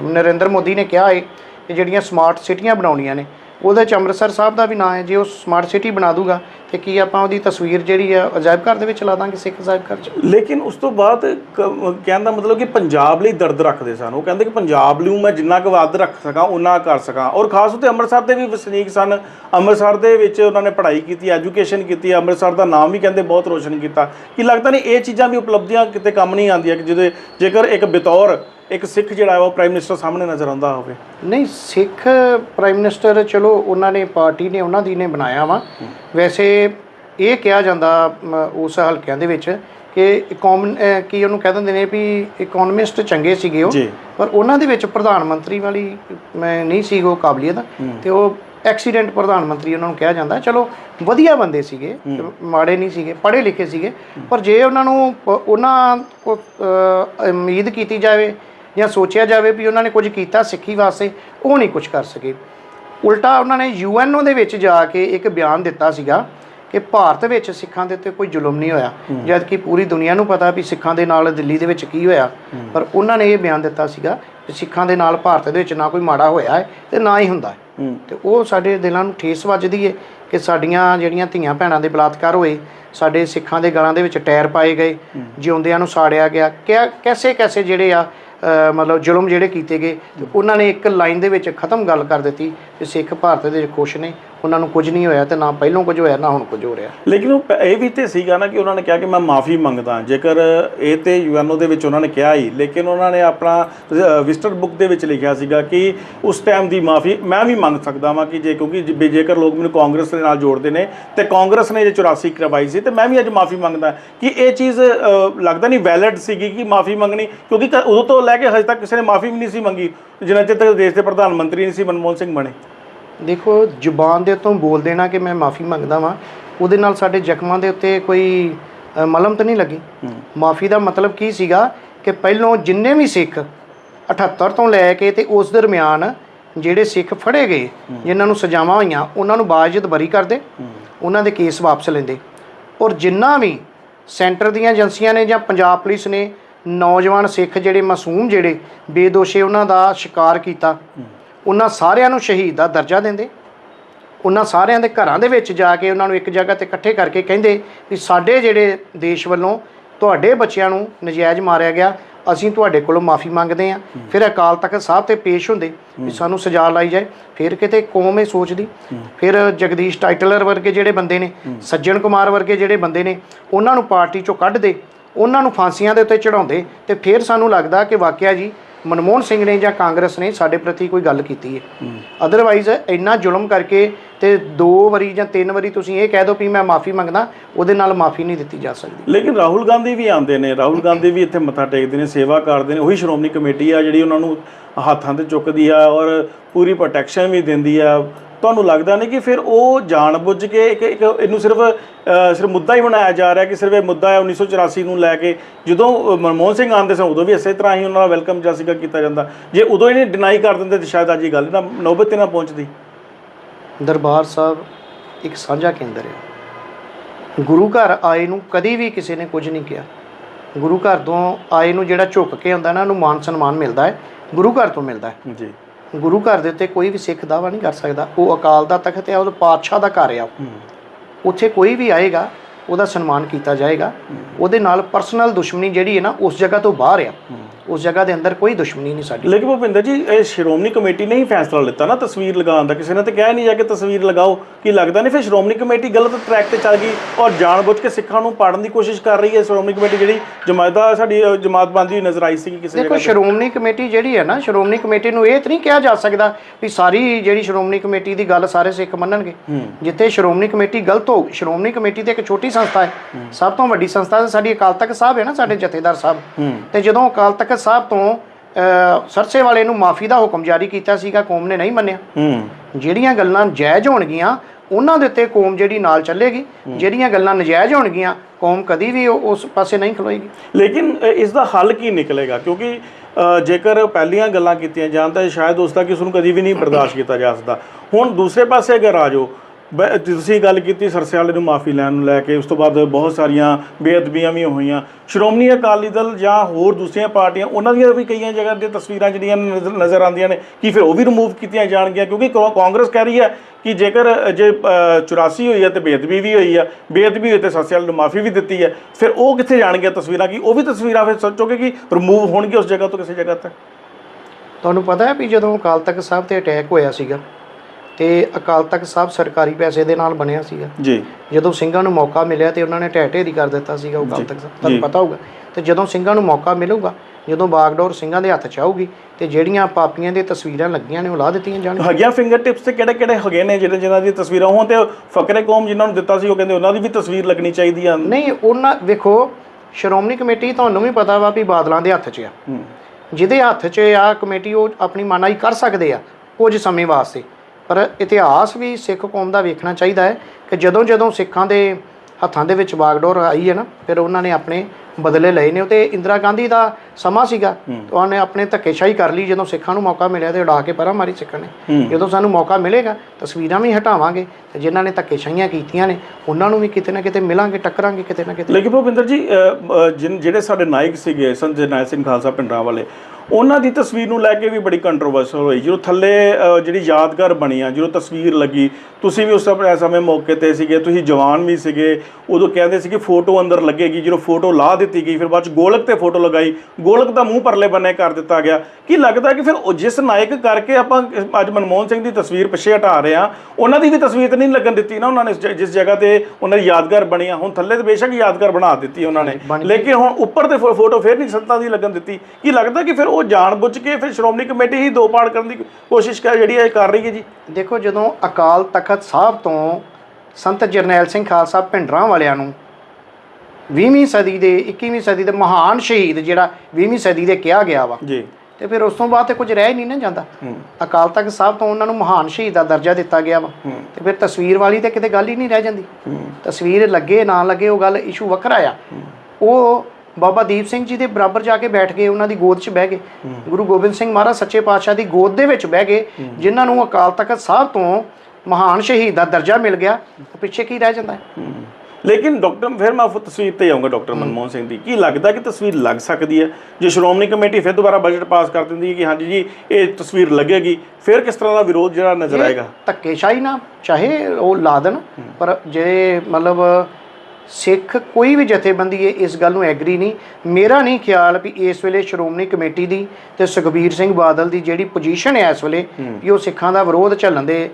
ਨਰਿੰਦਰ ਮੋਦੀ ਨੇ ਕਿਹਾ ਹੈ ਕਿ ਜਿਹੜੀਆਂ ਸਮਾਰਟ ਸਿਟੀਆਂ ਬਣਾਉਣੀਆਂ ਨੇ ਉਹਦੇ ਚ ਅੰਮ੍ਰਿਤਸਰ ਸਾਹਿਬ ਦਾ ਵੀ ਨਾਂ ਹੈ, ਜੇ ਉਹ ਸਮਾਰਟ ਸਿਟੀ ਬਣਾ ਦੂਗਾ, ਤੇ ਕੀ ਆਪਾਂ ਉਹਦੀ ਤਸਵੀਰ ਜਿਹੜੀ ਹੈ ਅਜਾਇਬ ਘਰ ਦੇ ਵਿੱਚ ਲਾ ਦਾਂਗੇ ਸਿੱਖ ਅਜਾਇਬ ਘਰ ਚ? ਲੇਕਿਨ ਉਸ ਤੋਂ ਬਾਅਦ ਕ- ਕਹਿਣ ਦਾ ਮਤਲਬ ਕਿ ਪੰਜਾਬ ਲਈ ਦਰਦ ਰੱਖਦੇ ਸਨ। ਉਹ ਕਹਿੰਦੇ ਕਿ ਪੰਜਾਬ ਲਈ ਮੈਂ ਜਿੰਨਾ ਕੁ ਵੱਧ ਰੱਖ ਸਕਾਂ ਉਹਨਾਂ ਕਰ ਸਕਾਂ। ਔਰ ਖਾਸ ਉੱਤੇ ਅੰਮ੍ਰਿਤਸਰ ਦੇ ਵੀ ਵਸਨੀਕ ਸਨ। ਅੰਮ੍ਰਿਤਸਰ ਦੇ ਵਿੱਚ ਉਹਨਾਂ ਨੇ ਪੜ੍ਹਾਈ ਕੀਤੀ, ਐਜੂਕੇਸ਼ਨ ਕੀਤੀ, ਅੰਮ੍ਰਿਤਸਰ ਦਾ ਨਾਮ ਵੀ ਕਹਿੰਦੇ ਬਹੁਤ ਰੋਸ਼ਨ ਕੀਤਾ। ਕਿ ਲੱਗਦਾ ਨਹੀਂ, ਇਹ ਚੀਜ਼ਾਂ ਵੀ ਉਪਲਬਧੀਆਂ ਕਿਤੇ ਕੰਮ ਨਹੀਂ ਆਉਂਦੀਆਂ, ਕਿ ਜਿਹਦੇ ਜੇਕਰ ਇੱਕ ਬਤੌਰ ਇੱਕ ਸਿੱਖ ਜਿਹੜਾ ਉਹ ਪ੍ਰਾਈਮ ਮਿਨਿਸਟਰ ਸਾਹਮਣੇ ਨਜ਼ਰ ਆਉਂਦਾ ਹੋਵੇ। ਨਹੀਂ ਸਿੱਖ ਪ੍ਰਾਈਮ ਮਿਨਿਸਟਰ ਚਲੋ ਉਹਨਾਂ ਨੇ ਪਾਰਟੀ ਨੇ ਉਹਨਾਂ ਦੀ ਨੇ ਬਣਾਇਆ ਵਾ। ਵੈਸੇ ਇਹ ਕਿਹਾ ਜਾਂਦਾ ਉਸ ਹਲਕਿਆਂ ਦੇ ਵਿੱਚ ਕਿ ਇਕਨੋਮ ਕੀ ਉਹਨੂੰ ਕਹਿ ਦਿੰਦੇ ਨੇ ਵੀ ਇਕਨੋਮਿਸਟ ਚੰਗੇ ਸੀਗੇ ਉਹ। ਪਰ ਉਹਨਾਂ ਦੇ ਵਿੱਚ ਪ੍ਰਧਾਨ ਮੰਤਰੀ ਵਾਲੀ ਮੈਂ ਨਹੀਂ ਸੀ ਉਹ ਕਾਬਲੀਅਤ। ਤੇ ਉਹ ਐਕਸੀਡੈਂਟ ਪ੍ਰਧਾਨ ਮੰਤਰੀ ਉਹਨਾਂ ਨੂੰ ਕਿਹਾ ਜਾਂਦਾ। ਚਲੋ ਵਧੀਆ ਬੰਦੇ ਸੀਗੇ ਮਾੜੇ ਨਹੀਂ ਸੀਗੇ ਪੜ੍ਹੇ ਲਿਖੇ ਸੀਗੇ। ਪਰ ਜੇ ਉਹਨਾਂ ਨੂੰ ਉਹਨਾਂ ਉਮੀਦ ਕੀਤੀ ਜਾਵੇ ਜਾਂ ਸੋਚਿਆ ਜਾਵੇ ਵੀ ਉਹਨਾਂ ਨੇ ਕੁਝ ਕੀਤਾ ਸਿੱਖੀ ਵਾਸਤੇ ਉਹ ਨਹੀਂ ਕੁਝ ਕਰ ਸਕੇ। ਉਲਟਾ ਉਹਨਾਂ ਨੇ ਯੂਐਨਓ ਦੇ ਵਿੱਚ ਜਾ ਕੇ ਇੱਕ ਬਿਆਨ ਦਿੱਤਾ ਸੀਗਾ ਕਿ ਭਾਰਤ ਵਿੱਚ ਸਿੱਖਾਂ ਦੇ ਉੱਤੇ ਕੋਈ ਜ਼ੁਲਮ ਨਹੀਂ ਹੋਇਆ। ਜਦ ਕਿ ਪੂਰੀ ਦੁਨੀਆ ਨੂੰ ਪਤਾ ਵੀ ਸਿੱਖਾਂ ਦੇ ਨਾਲ ਦਿੱਲੀ ਦੇ ਵਿੱਚ ਕੀ ਹੋਇਆ। ਪਰ ਉਹਨਾਂ ਨੇ ਇਹ ਬਿਆਨ ਦਿੱਤਾ ਸੀਗਾ ਕਿ ਸਿੱਖਾਂ ਦੇ ਨਾਲ ਭਾਰਤ ਦੇ ਵਿੱਚ ਨਾ ਕੋਈ ਮਾੜਾ ਹੋਇਆ ਹੈ ਤੇ ਨਾ ਹੀ ਹੁੰਦਾ ਤੇ ਉਹ ਸਾਡੇ ਦਿਲਾਂ ਨੂੰ ਠੇਸ ਵੱਜਦੀ ਏ ਕਿ ਸਾਡੀਆਂ ਜਿਹੜੀਆਂ ਧੀਆਂ ਭੈਣਾਂ ਦੇ ਬਲਾਤਕਾਰ ਹੋਏ ਸਾਡੇ ਸਿੱਖਾਂ ਦੇ ਗਲਾਂ ਦੇ ਵਿੱਚ ਟਾਇਰ ਪਾਏ ਗਏ ਜਿਉਂਦਿਆਂ ਨੂੰ ਸਾੜਿਆ ਗਿਆ। ਕਿਆ ਕੈਸੇ ਕੈਸੇ ਜਿਹੜੇ ਆ ਮਤਲਬ ਜ਼ੁਲਮ ਜਿਹੜੇ ਕੀਤੇ ਗਏ ਉਹਨਾਂ ਨੇ ਇੱਕ ਲਾਈਨ ਦੇ ਵਿੱਚ ਖਤਮ ਗੱਲ ਕਰ ਦਿੱਤੀ ਕਿ ਸਿੱਖ ਭਾਰਤ ਦੇ ਖੁਸ਼ ਨੇ। ਉਹਨਾਂ ਨੂੰ ਕੁਝ ਨਹੀਂ ਹੋਇਆ ਤੇ ਨਾ ਪਹਿਲੋਂ ਕੁਝ ਹੋਇਆ, ਨਾ ਹੁਣ ਕੁਝ ਹੋ ਰਿਹਾ। ਲੇਕਿਨ ਉਹ ਇਹ ਵੀ ਤੇ ਸੀਗਾ ਨਾ ਕਿ ਉਹਨਾਂ ਨੇ ਕਿਹਾ ਕਿ ਮੈਂ ਮਾਫੀ ਮੰਗਦਾ, ਜੇਕਰ ਇਹ ਤੇ ਯੂਐਨਓ ਦੇ ਵਿੱਚ ਉਹਨਾਂ ਨੇ ਕਿਹਾ ਹੀ, ਲੇਕਿਨ ਉਹਨਾਂ ਨੇ ਆਪਣਾ ਵਿਜ਼ਟਰ ਬੁੱਕ ਦੇ ਵਿੱਚ ਲਿਖਿਆ ਸੀਗਾ ਕਿ ਉਸ ਟਾਈਮ ਦੀ ਮਾਫੀ ਮੈਂ ਵੀ ਮੰਗ ਸਕਦਾ ਵਾਂ ਕਿ ਜੇ, ਕਿਉਂਕਿ ਜੇ- ਜੇਕਰ ਲੋਕ ਮੈਨੂੰ ਕਾਂਗਰਸ ਦੇ ਨਾਲ ਜੋੜਦੇ ਨੇ, ਤੇ ਕਾਂਗਰਸ ਨੇ ਜੇ 84 ਕਰਵਾਈ ਸੀ, ਤੇ ਮੈਂ ਵੀ ਅੱਜ ਮਾਫੀ ਮੰਗਦਾ। ਕਿ ਇਹ ਚੀਜ਼ ਲੱਗਦਾ ਨਹੀਂ ਵੈਲਿਡ ਸੀਗੀ ਕਿ ਮਾਫੀ ਮੰਗਣੀ, ਕਿਉਂਕਿ ਕ- ਉਦੋਂ ਤੋਂ ਲੈ ਕੇ ਹਜੇ ਤੱਕ ਕਿਸੇ ਨੇ ਮਾਫੀ ਵੀ ਨਹੀਂ ਸੀ ਮੰਗੀ, ਜਿੰਨਾ ਚਿਰ ਤੱਕ ਦੇਸ਼ ਦੇ ਪ੍ਰਧਾਨ ਮੰਤਰੀ ਨਹੀਂ ਸੀ ਮਨਮੋਹਨ ਸਿੰਘ ਬਣੇ। ਦੇਖੋ ਜ਼ੁਬਾਨ ਦੇ ਉੱਤੋਂ ਬੋਲ ਦੇਣਾ ਕਿ ਮੈਂ ਮਾਫੀ ਮੰਗਦਾ ਵਾਂ ਉਹਦੇ ਨਾਲ ਸਾਡੇ ਜ਼ਖਮਾਂ ਦੇ ਉੱਤੇ ਕੋਈ ਮਲਮ ਤਾਂ ਨਹੀਂ ਲੱਗੀ? ਮਾਫੀ ਦਾ ਮਤਲਬ ਕੀ ਸੀਗਾ ਕਿ ਪਹਿਲੋਂ ਜਿੰਨੇ ਵੀ ਸਿੱਖ 78 ਤੋਂ ਲੈ ਕੇ ਤੇ ਉਸ ਦਰਮਿਆਨ ਜਿਹੜੇ ਸਿੱਖ ਫੜੇ ਗਏ ਜਿਨ੍ਹਾਂ ਨੂੰ ਸਜ਼ਾਵਾਂ ਹੋਈਆਂ ਉਹਨਾਂ ਨੂੰ ਬਾਜ਼ਤ ਬਰੀ ਕਰਦੇ ਉਹਨਾਂ ਦੇ ਕੇਸ ਵਾਪਸ ਲੈਂਦੇ। ਔਰ ਜਿੰਨਾ ਵੀ ਸੈਂਟਰ ਦੀਆਂ ਏਜੰਸੀਆਂ ਨੇ ਜਾਂ ਪੰਜਾਬ ਪੁਲਿਸ ਨੇ ਨੌਜਵਾਨ ਸਿੱਖ ਜਿਹੜੇ ਮਾਸੂਮ ਜਿਹੜੇ ਬੇਦੋਸ਼ੇ ਉਹਨਾਂ ਦਾ ਸ਼ਿਕਾਰ ਕੀਤਾ ਉਹਨਾਂ ਸਾਰਿਆਂ ਨੂੰ ਸ਼ਹੀਦ ਦਾ ਦਰਜਾ ਦਿੰਦੇ। ਉਹਨਾਂ ਸਾਰਿਆਂ ਦੇ ਘਰਾਂ ਦੇ ਵਿੱਚ ਜਾ ਕੇ ਉਹਨਾਂ ਨੂੰ ਇੱਕ ਜਗ੍ਹਾ ਤੇ ਇਕੱਠੇ ਕਰਕੇ ਕਹਿੰਦੇ ਵੀ ਸਾਡੇ ਜਿਹੜੇ ਦੇਸ਼ ਵੱਲੋਂ ਤੁਹਾਡੇ ਬੱਚਿਆਂ ਨੂੰ ਨਜਾਇਜ਼ ਮਾਰਿਆ ਗਿਆ ਅਸੀਂ ਤੁਹਾਡੇ ਕੋਲੋਂ ਮਾਫੀ ਮੰਗਦੇ ਹਾਂ। ਫਿਰ ਅਕਾਲ ਤਖਤ ਸਾਹਿਬ ਤੇ ਪੇਸ਼ ਹੁੰਦੇ ਵੀ ਸਾਨੂੰ ਸਜ਼ਾ ਲਾਈ ਜਾਏ। ਫਿਰ ਕਿਤੇ ਕੌਮ ਇਹ ਸੋਚਦੀ। ਫਿਰ ਜਗਦੀਸ਼ ਟਾਈਟਲਰ ਵਰਗੇ ਜਿਹੜੇ ਬੰਦੇ ਨੇ ਸੱਜਣ ਕੁਮਾਰ ਵਰਗੇ ਜਿਹੜੇ ਬੰਦੇ ਨੇ ਉਹਨਾਂ ਨੂੰ ਪਾਰਟੀ ਚੋਂ ਕੱਢ ਦੇ ਉਹਨਾਂ ਨੂੰ ਫਾਂਸੀਆਂ ਦੇ ਉੱਤੇ ਚੜਾਉਂਦੇ ਤੇ ਫਿਰ ਸਾਨੂੰ ਲੱਗਦਾ ਕਿ ਵਾਕਿਆ ਜੀ ਮਨਮੋਹਨ ਸਿੰਘ ਨੇ ਜਾਂ ਕਾਂਗਰਸ ਨੇ ਸਾਡੇ ਪ੍ਰਤੀ ਕੋਈ ਗੱਲ ਕੀਤੀ ਹੈ। ਅਦਰਵਾਈਜ਼ ਇੰਨਾ ਜ਼ੁਲਮ ਕਰਕੇ ਤੇ ਦੋ ਵਾਰੀ ਜਾਂ ਤਿੰਨ ਵਾਰੀ ਤੁਸੀਂ ਇਹ ਕਹਿ ਦਿਓ ਵੀ ਮੈਂ ਮਾਫੀ ਮੰਗਦਾ, ਉਹਦੇ ਨਾਲ ਮਾਫੀ ਨਹੀਂ ਦਿੱਤੀ ਜਾ ਸਕਦੀ। ਲੇਕਿਨ ਰਾਹੁਲ ਗਾਂਧੀ ਵੀ ਆਉਂਦੇ ਨੇ, ਰਾਹੁਲ ਗਾਂਧੀ ਵੀ ਇੱਥੇ ਮੱਥਾ ਟੇਕਦੇ ਨੇ, ਸੇਵਾ ਕਰਦੇ ਨੇ, ਉਹੀ ਸ਼੍ਰੋਮਣੀ ਕਮੇਟੀ ਆ ਜਿਹੜੀ ਉਹਨਾਂ ਨੂੰ ਹੱਥਾਂ ਤੇ ਚੁੱਕਦੀ ਆ ਔਰ ਪੂਰੀ ਪ੍ਰੋਟੈਕਸ਼ਨ ਵੀ ਦਿੰਦੀ ਆ। ਤੁਹਾਨੂੰ ਲੱਗਦਾ ਨਹੀਂ ਕਿ ਫਿਰ ਉਹ ਜਾਣਬੁੱਝ ਕੇ ਇੱਕ ਇੱਕ ਇਹਨੂੰ ਸਿਰਫ ਸਿਰਫ ਮੁੱਦਾ ਹੀ ਬਣਾਇਆ ਜਾ ਰਿਹਾ ਕਿ ਸਿਰਫ ਇਹ ਮੁੱਦਾ ਹੈ 1984 ਨੂੰ ਲੈ ਕੇ, ਜਦੋਂ ਮਨਮੋਹਨ ਸਿੰਘ ਆਉਂਦੇ ਸਨ, ਉਦੋਂ ਵੀ ਇਸੇ ਤਰ੍ਹਾਂ ਹੀ ਉਹਨਾਂ ਦਾ ਵੈਲਕਮ ਜਿਹਾ ਸੀਗਾ ਕੀਤਾ ਜਾਂਦਾ। ਜੇ ਉਦੋਂ ਇਹਨੇ ਡਿਨਾਈ ਕਰ ਦਿੰਦੇ ਤਾਂ ਸ਼ਾਇਦ ਅੱਜ ਇਹ ਗੱਲ ਨਾ ਨੌਬਤ ਤੇ ਨਾ ਪਹੁੰਚਦੀ। ਦਰਬਾਰ ਸਾਹਿਬ ਇੱਕ ਸਾਂਝਾ ਕੇਂਦਰ ਹੈ। ਗੁਰੂ ਘਰ ਆਏ ਨੂੰ ਕਦੀ ਵੀ ਕਿਸੇ ਨੇ ਕੁਝ ਨਹੀਂ ਕਿਹਾ। ਗੁਰੂ ਘਰ ਤੋਂ ਆਏ ਨੂੰ ਜਿਹੜਾ ਝੁੱਕ ਕੇ ਆਉਂਦਾ ਨਾ ਉਹਨੂੰ ਮਾਨ ਸਨਮਾਨ ਮਿਲਦਾ ਹੈ। ਗੁਰੂ ਘਰ ਤੋਂ ਮਿਲਦਾ ਹੈ। ਜੀ। ਗੁਰੂ ਘਰ ਦੇ ਉੱਤੇ ਕੋਈ ਵੀ ਸਿੱਖ ਦਾਵਾ ਨਹੀਂ ਕਰ ਸਕਦਾ। ਉਹ ਅਕਾਲ ਦਾ ਤਖਤ ਹੈ ਉਹ ਪਾਤਸ਼ਾਹ ਦਾ ਘਰ ਆ ਉੱਥੇ ਕੋਈ ਵੀ ਆਏਗਾ ਉਹਦਾ ਸਨਮਾਨ ਕੀਤਾ ਜਾਏਗਾ। ਉਹਦੇ ਨਾਲ ਪਰਸਨਲ ਦੁਸ਼ਮਣੀ ਜਿਹੜੀ ਹੈ ਨਾ ਉਸ ਜਗ੍ਹਾ ਤੋਂ ਬਾਹਰ ਆ। ਉਸ ਜਗ੍ਹਾ ਦੇ ਅੰਦਰ ਕੋਈ ਦੁਸ਼ਮਣੀ ਨਹੀਂ ਸਾਡੀ। ਲੇਕਿਨ ਭੁਪਿੰਦਰ ਜੀ ਇਹ ਸ਼੍ਰੋਮਣੀ ਕਮੇਟੀ ਨੇ ਹੀ ਫੈਸਲਾ ਲਿੱਤਾ ਨਾ ਤਸਵੀਰ ਲਗਾਉਣ ਦਾ। ਕਿਸੇ ਨੇ ਤਾਂ ਕਿਹਾ ਨਹੀਂ ਜਾ ਕੇ ਤਸਵੀਰ ਲਗਾਓ। ਕੀ ਲੱਗਦਾ ਨਹੀਂ ਫਿਰ ਸ਼੍ਰੋਮਣੀ ਕਮੇਟੀ ਗਲਤ ਟਰੈਕ ਤੇ ਚੱਲ ਗਈ ਔਰ ਜਾਣਬੁੱਝ ਕੇ ਸਿੱਖਾਂ ਨੂੰ ਪਾੜਨ ਦੀ ਕੋਸ਼ਿਸ਼ ਕਰ ਰਹੀ ਹੈ ਸ਼੍ਰੋਮਣੀ ਕਮੇਟੀ ਜਿਹੜੀ ਜਮਾਇਦਾ ਸਾਡੀ ਜਮਾਤ ਬੰਦੀ ਨਜ਼ਰ ਆਈ ਸੀ ਕਿਸੇ ਦੇਖੋ ਸ਼੍ਰੋਮਣੀ ਕਮੇਟੀ ਜਿਹੜੀ ਹੈ ਨਾ ਸ਼੍ਰੋਮਣੀ ਕਮੇਟੀ ਨੂੰ ਇਹ ਤਾਂ ਨਹੀਂ ਕਿਹਾ ਜਾ ਸਕਦਾ ਵੀ ਸਾਰੀ ਜਿਹੜੀ ਸ਼੍ਰੋਮਣੀ ਕਮੇਟੀ ਦੀ ਗੱਲ ਸਾਰੇ ਸਿੱਖ ਮੰਨਣਗੇ। ਜਿੱਥੇ ਸ਼੍ਰੋਮਣੀ ਕਮੇਟੀ ਗਲਤ ਹੋ ਸ਼੍ਰੋਮਣੀ ਕਮੇਟੀ ਤੇ ਇੱਕ ਛੋਟੀ ਸੰਸਥਾ ਹੈ। ਸਭ ਤੋਂ ਵੱਡੀ ਸੰਸਥਾ ਸਾਡੀ ਅਕਾਲ ਤਖਤ ਸਾਹਿਬ ਹੈ ਨਾ ਸਾਡੇ ਜਥੇਦਾਰ ਸਾਹਿਬ। ਤੇ ਜਦੋਂ ਅਕਾਲ ਤਖਤ ਸਾਹਿਬ ਤੋਂ ਸਰਸੇ ਵਾਲੇ ਨੂੰ ਮਾਫੀ ਦਾ ਹੁਕਮ ਜਾਰੀ ਕੀਤਾ ਸੀਗਾ ਕੌਮ ਨੇ ਨਹੀਂ ਮੰਨਿਆ। ਜਿਹੜੀਆਂ ਗੱਲਾਂ ਜਾਇਜ਼ ਹੋਣਗੀਆਂ ਉਹਨਾਂ ਦੇ ਉੱਤੇ ਕੌਮ ਜਿਹੜੀ ਨਾਲ ਚੱਲੇਗੀ। ਜਿਹੜੀਆਂ ਗੱਲਾਂ ਨਜਾਇਜ਼ ਹੋਣਗੀਆਂ ਕੌਮ ਕਦੀ ਵੀ ਉਸ ਪਾਸੇ ਨਹੀਂ ਖਲੋਏਗੀ। ਲੇਕਿਨ ਇਸ ਦਾ ਹੱਲ ਕੀ ਨਿਕਲੇਗਾ? ਕਿਉਂਕਿ ਜੇਕਰ ਪਹਿਲੀਆਂ ਗੱਲਾਂ ਕੀਤੀਆਂ ਜਾਣ ਤਾਂ ਸ਼ਾਇਦ ਉਸ ਦਾ ਕਿਸ ਨੂੰ ਕਦੀ ਵੀ ਨਹੀਂ ਬਰਦਾਸ਼ਤ ਕੀਤਾ ਜਾ ਸਕਦਾ। ਹੁਣ ਦੂਸਰੇ ਪਾਸੇ ਅਗਰ ਆ ਜਾਓ ਬ- ਤੁਸੀਂ ਗੱਲ ਕੀਤੀ ਸਰਸੇ ਵਾਲੇ ਨੂੰ ਮਾਫੀ ਲੈਣ ਨੂੰ ਲੈ ਕੇ ਉਸ ਤੋਂ ਬਾਅਦ ਬਹੁਤ ਸਾਰੀਆਂ ਬੇਅਦਬੀਆਂ ਵੀ ਹੋਈਆਂ। ਸ਼੍ਰੋਮਣੀ ਅਕਾਲੀ ਦਲ ਜਾਂ ਹੋਰ ਦੂਸਰੀਆਂ ਪਾਰਟੀਆਂ ਉਹਨਾਂ ਦੀਆਂ ਵੀ ਕਈਆਂ ਜਗ੍ਹਾ ਦੀਆਂ ਤਸਵੀਰਾਂ ਜਿਹੜੀਆਂ ਨਜ਼ਰ ਨਜ਼ਰ ਆਉਂਦੀਆਂ ਨੇ ਕੀ ਫਿਰ ਉਹ ਵੀ ਰਿਮੂਵ ਕੀਤੀਆਂ ਜਾਣਗੀਆਂ ਕਿਉਂਕਿ ਕਾ- ਕਾਂਗਰਸ ਕਹਿ ਰਹੀ ਹੈ ਕਿ ਜੇਕਰ ਜੇ ਅ, 84 ਹੋਈ ਹੈ ਤੇ ਬੇਅਦਬੀ ਵੀ ਹੋਈ ਹੈ ਬੇਅਦਬੀ ਹੋਈ ਤੇ ਸਰਸੇ ਵਾਲੇ ਨੂੰ ਮਾਫੀ ਵੀ ਦਿੱਤੀ ਹੈ ਫਿਰ ਉਹ ਕਿੱਥੇ ਜਾਣਗੀਆਂ ਤਸਵੀਰਾਂ? ਕੀ ਉਹ ਵੀ ਤਸਵੀਰਾਂ ਫਿਰ ਸੋਚੋਗੇ ਕਿ ਰਿਮੂਵ ਹੋਣਗੀਆਂ ਉਸ ਜਗ੍ਹਾ ਤੋਂ ਕਿਸੇ ਜਗ੍ਹਾ 'ਤੇ ਤੁਹਾਨੂੰ ਪਤਾ ਹੈ ਵੀ ਜਦੋਂ ਅਕਾਲ ਤਖਤ ਸਾਹਿਬ ਤੇ ਅਟੈਕ ਹੋਇਆ ਸੀਗਾ ਤੇ ਅਕਾਲ ਤਖਤ ਸਾਹਿਬ ਸਰਕਾਰੀ ਪੈਸੇ ਦੇ ਨਾਲ ਬਣਿਆ ਸੀਗਾ। ਜੀ। ਜਦੋਂ ਸਿੰਘਾਂ ਨੂੰ ਮੌਕਾ ਮਿਲਿਆ ਤੇ ਉਹਨਾਂ ਨੇ ਢਹਿ ਢੇਰੀ ਕਰ ਦਿੱਤਾ ਸੀਗਾ ਉਹ ਅਕਾਲ ਤਖਤ ਸਾਹਿਬ। ਤੁਹਾਨੂੰ। ਪਤਾ ਹੋਊਗਾ। ਤੇ ਜਦੋਂ ਸਿੰਘਾਂ ਨੂੰ ਮੌਕਾ ਮਿਲੂਗਾ ਜਦੋਂ ਬਾਗਡੋਰ ਸਿੰਘਾਂ ਦੇ ਹੱਥ ਚ ਆਊਗੀ ਤੇ ਜਿਹੜੀਆਂ ਪਾਪੀਆਂ ਦੀਆਂ ਤਸਵੀਰਾਂ ਲੱਗੀਆਂ ਨੇ ਉਹ ਲਾ ਦਿੱਤੀਆਂ ਜਾਣਗੀਆਂ ਹੈਗੀਆਂ ਫਿੰਗਰ ਟਿਪਸ ਤੇ ਕਿਹੜੇ ਕਿਹੜੇ ਹੈਗੇ ਨੇ ਜਿਹੜੇ ਜਿਨ੍ਹਾਂ ਦੀ ਤਸਵੀਰਾਂ ਹੋਣ ਤੇ ਫਕਰੇ ਕੌਮ ਜਿਨ੍ਹਾਂ ਨੂੰ ਦਿੱਤਾ ਸੀ ਉਹ ਕਹਿੰਦੇ ਉਹਨਾਂ ਦੀ ਵੀ ਤਸਵੀਰ ਲੱਗਣੀ ਚਾਹੀਦੀ ਆ। ਨਹੀਂ ਉਹਨਾਂ ਵੇਖੋ ਸ਼੍ਰੋਮਣੀ ਕਮੇਟੀ ਤੁਹਾਨੂੰ ਵੀ ਪਤਾ ਵਾ ਵੀ ਬਾਦਲਾਂ ਦੇ ਹੱਥ 'ਚ ਆ। ਜਿਹਦੇ ਹੱਥ 'ਚ ਆ ਕਮੇਟੀ ਉਹ ਆਪਣੀ ਮਾਨਾਈ ਕਰ ਸਕਦੇ ਆ ਕੁਝ ਸਮੇਂ ਵਾਸਤੇ। ਪਰ ਇਤਿਹਾਸ ਵੀ ਸਿੱਖ ਕੌਮ ਦਾ ਵੇਖਣਾ ਚਾਹੀਦਾ ਹੈ ਕਿ ਜਦੋਂ ਜਦੋਂ ਸਿੱਖਾਂ ਦੇ ਹੱਥਾਂ ਦੇ ਵਿੱਚ ਬਾਗਡੋਰ ਆਈ ਹੈ ਨਾ ਫਿਰ ਉਹਨਾਂ ਨੇ ਆਪਣੇ ਬਦਲੇ ਲਏ ਨੇ। ਤੇ ਇੰਦਰਾ ਗਾਂਧੀ ਦਾ ਸਮਾਂ ਸੀਗਾ ਉਹਨੇ ਆਪਣੇ ਧੱਕੇਸ਼ਾਹੀ ਕਰ ਲਈ ਜਦੋਂ ਸਿੱਖਾਂ ਨੂੰ ਮੌਕਾ ਮਿਲਿਆ ਤੇ ਉਡਾ ਕੇ ਪਰਾਂ ਮਾਰੀ ਸਿੱਖਾਂ ਨੇ। ਜਦੋਂ ਸਾਨੂੰ ਮੌਕਾ ਮਿਲੇਗਾ ਤਸਵੀਰਾਂ ਵੀ ਹਟਾਵਾਂਗੇ ਤੇ ਜਿਨ੍ਹਾਂ ਨੇ ਧੱਕੇਸ਼ਾਹੀਆਂ ਕੀਤੀਆਂ ਨੇ ਉਹਨਾਂ ਨੂੰ ਵੀ ਕਿਤੇ ਨਾ ਕਿਤੇ ਮਿਲਾਂਗੇ ਟੱਕਰਾਂਗੇ ਕਿਤੇ ਨਾ ਕਿਤੇ। ਲੇਕਿਨ ਭੁਪਿੰਦਰ ਜੀ ਜਿਹੜੇ ਸਾਡੇ ਨਾਇਕ ਸੀਗੇ ਸੰਤ ਜਰਨੈਲ ਸਿੰਘ ਖਾਲਸਾ ਪਿੰਡਰਾਂ ਵਾਲੇ ਉਹਨਾਂ ਦੀ ਤਸਵੀਰ ਨੂੰ ਲੈ ਕੇ ਵੀ ਬੜੀ ਕੰਟਰੋਵਰਸਲ ਹੋਈ। ਜਦੋਂ ਥੱਲੇ ਜਿਹੜੀ ਯਾਦਗਾਰ ਬਣੀ ਆ ਜਦੋਂ ਤਸਵੀਰ ਲੱਗੀ ਤੁਸੀਂ ਵੀ ਉਸ ਸਮੇਂ ਸਮੇਂ ਮੌਕੇ ਤੇ ਸੀਗੇ ਤੁਸੀਂ ਜਵਾਨ ਵੀ ਸੀਗੇ ਉਦੋਂ ਕਹਿੰਦੇ ਸੀ ਕਿ ਫੋਟੋ ਅੰਦਰ ਲੱਗੇਗੀ ਜਦੋਂ ਫੋਟੋ ਲਾ ਦਿੱਤੀ ਗਈ ਫਿਰ ਬਾਅਦ ਚ ਗੋਲਕ ਤੇ ਫੋਟੋ ਲਗਾਈ। ਗੋਲਕ ਦਾ ਮੂੰਹ ਪਰਲੇ ਬੰਨੇ ਕਰ ਦਿੱਤਾ ਗਿਆ। ਕੀ ਲੱਗਦਾ ਕਿ ਫਿਰ ਉਹ ਜਿਸ ਨਾਇਕ ਕਰਕੇ ਆਪਾਂ ਅੱਜ ਮਨਮੋਹਨ ਸਿੰਘ ਦੀ ਤਸਵੀਰ ਪਿੱਛੇ ਹਟਾ ਰਹੇ ਆ ਉਹਨਾਂ ਦੀ ਵੀ ਤਸਵੀਰ ਤੇ ਨਹੀਂ ਲੱਗਣ ਦਿੱਤੀ ਨਾ ਉਹਨਾਂ ਨੇ ਜਿਸ ਜਗ੍ਹਾ ਤੇ ਉਹਨਾਂ ਦੀ ਯਾਦਗਾਰ ਬਣੀ ਆ। ਹੁਣ ਥੱਲੇ ਤੇ ਬੇਸ਼ੱਕ ਯਾਦਗਾਰ ਬਣਾ ਦਿੱਤੀ ਉਹਨਾਂ ਨੇ। ਲੇਕਿਨ ਹੁਣ ਉੱਪਰ ਤੇ ਫੋਟੋ ਫੇਰ ਨਹੀਂ ਸੰਤਾਂ ਦੀ ਲੱਗਣ ਦਿੱਤੀ। ਕੀ ਲੱਗਦਾ ਕਿ ਫਿਰ ਉਹ ਜਾਣਬੁੱਝ ਕੇ ਫਿਰ ਸ਼੍ਰੋਮਣੀ ਕਮੇਟੀ ਹੀ ਦੋ ਪਾੜ ਕਰਨ ਦੀ ਕੋਸ਼ਿਸ਼ ਕਰ ਜਿਹੜੀ ਹੈ ਕਰ ਰਹੀ ਹੈ ਜੀ। ਦੇਖੋ ਜਦੋਂ ਅਕਾਲ ਤਖਤ ਸਾਹਿਬ ਤੋਂ ਸੰਤ ਜਰਨੈਲ ਸਿੰਘ ਖਾਲਸਾ ਭਿੰਡਰਾਂ ਵਾਲਿਆਂ ਨੂੰ 20ਵੀਂ ਸਦੀ ਦੇ 21ਵੀਂ ਸਦੀ ਦੇ ਮਹਾਨ ਸ਼ਹੀਦ ਜਿਹੜਾ 20ਵੀਂ ਸਦੀ ਦੇ ਕਿਹਾ ਗਿਆ ਵਾ ਜੀ। ਤੇ ਫਿਰ ਉਸ ਤੋਂ ਬਾਅਦ ਤੇ ਕੁਝ ਰਹਿ ਹੀ ਨਹੀਂ ਨਾ ਜਾਂਦਾ। ਅਕਾਲ ਤਖਤ ਸਾਹਿਬ ਤੋਂ ਉਹਨਾਂ ਨੂੰ ਮਹਾਨ ਸ਼ਹੀਦ ਦਾ ਦਰਜਾ ਦਿੱਤਾ ਗਿਆ ਵਾ। ਤੇ ਫਿਰ ਤਸਵੀਰ ਵਾਲੀ ਤੇ ਕਿਤੇ ਗੱਲ ਹੀ ਨਹੀਂ ਰਹਿ ਜਾਂਦੀ। ਤਸਵੀਰ ਲੱਗੇ ਨਾ ਲੱਗੇ ਉਹ ਗੱਲ ਇਸ਼ੂ ਵੱਖਰਾ ਆ। ਉਹ ਬਾਬਾ ਦੀਪ ਸਿੰਘ ਜੀ ਦੇ ਬਰਾਬਰ ਜਾ ਕੇ ਬੈਠ ਗਏ ਉਹਨਾਂ ਦੀ ਗੋਦ 'ਚ ਬਹਿ ਗਏ। ਗੁਰੂ ਗੋਬਿੰਦ ਸਿੰਘ ਮਹਾਰਾਜ ਸੱਚੇ ਪਾਤਸ਼ਾਹ ਦੀ ਗੋਦ ਦੇ ਵਿੱਚ ਬਹਿ ਗਏ ਜਿਨ੍ਹਾਂ ਨੂੰ ਅਕਾਲ ਤਖਤ ਸਾਹਿਬ ਤੋਂ ਮਹਾਨ ਸ਼ਹੀਦ ਦਾ ਦਰਜਾ ਮਿਲ ਗਿਆ। ਉਹ ਪਿੱਛੇ ਕੀ ਰਹਿ ਜਾਂਦਾ? ਹੈ। ਲੇਕਿਨ ਡਾਕਟਰ ਫਿਰ ਮੈਂ ਫਿਰ ਤਸਵੀਰ ਤੇ ਆਉਂਗਾ ਡਾਕਟਰ ਮਨਮੋਹਨ ਸਿੰਘ ਦੀ। ਕੀ ਲੱਗਦਾ ਕਿ ਤਸਵੀਰ ਲੱਗ ਸਕਦੀ ਹੈ? ਜੇ ਸ਼੍ਰੋਮਣੀ ਕਮੇਟੀ ਫਿਰ ਦੁਬਾਰਾ ਬਜਟ ਪਾਸ ਕਰ ਦਿੰਦੀ ਹੈ ਕਿ ਹਾਂਜੀ ਜੀ ਇਹ ਤਸਵੀਰ ਲੱਗੇਗੀ ਫਿਰ ਕਿਸ ਤਰ੍ਹਾਂ ਦਾ ਵਿਰੋਧ ਜਿਹੜਾ ਨਜ਼ਰ ਆਏਗਾ? ਧੱਕੇਸ਼ਾਹੀ ਨਾ ਚਾਹੇ ਉਹ ਲਾ ਦੇਣ ਪਰ ਜੇ ਮਤਲਬ ਸਿੱਖ ਕੋਈ ਵੀ ਜਥੇਬੰਦੀ ਇਸ ਗੱਲ ਨੂੰ ਐਗਰੀ ਨਹੀਂ। ਮੇਰਾ ਨਹੀਂ ਖਿਆਲ ਵੀ ਇਸ ਵੇਲੇ ਸ਼੍ਰੋਮਣੀ ਕਮੇਟੀ ਦੀ ਤੇ ਸੁਖਬੀਰ ਸਿੰਘ ਬਾਦਲ ਦੀ ਜਿਹੜੀ ਪੋਜੀਸ਼ਨ ਹੈ ਇਸ ਵੇਲੇ ਵੀ ਉਹ ਸਿੱਖਾਂ ਦਾ ਵਿਰੋਧ ਝੱਲਣ ਦੇ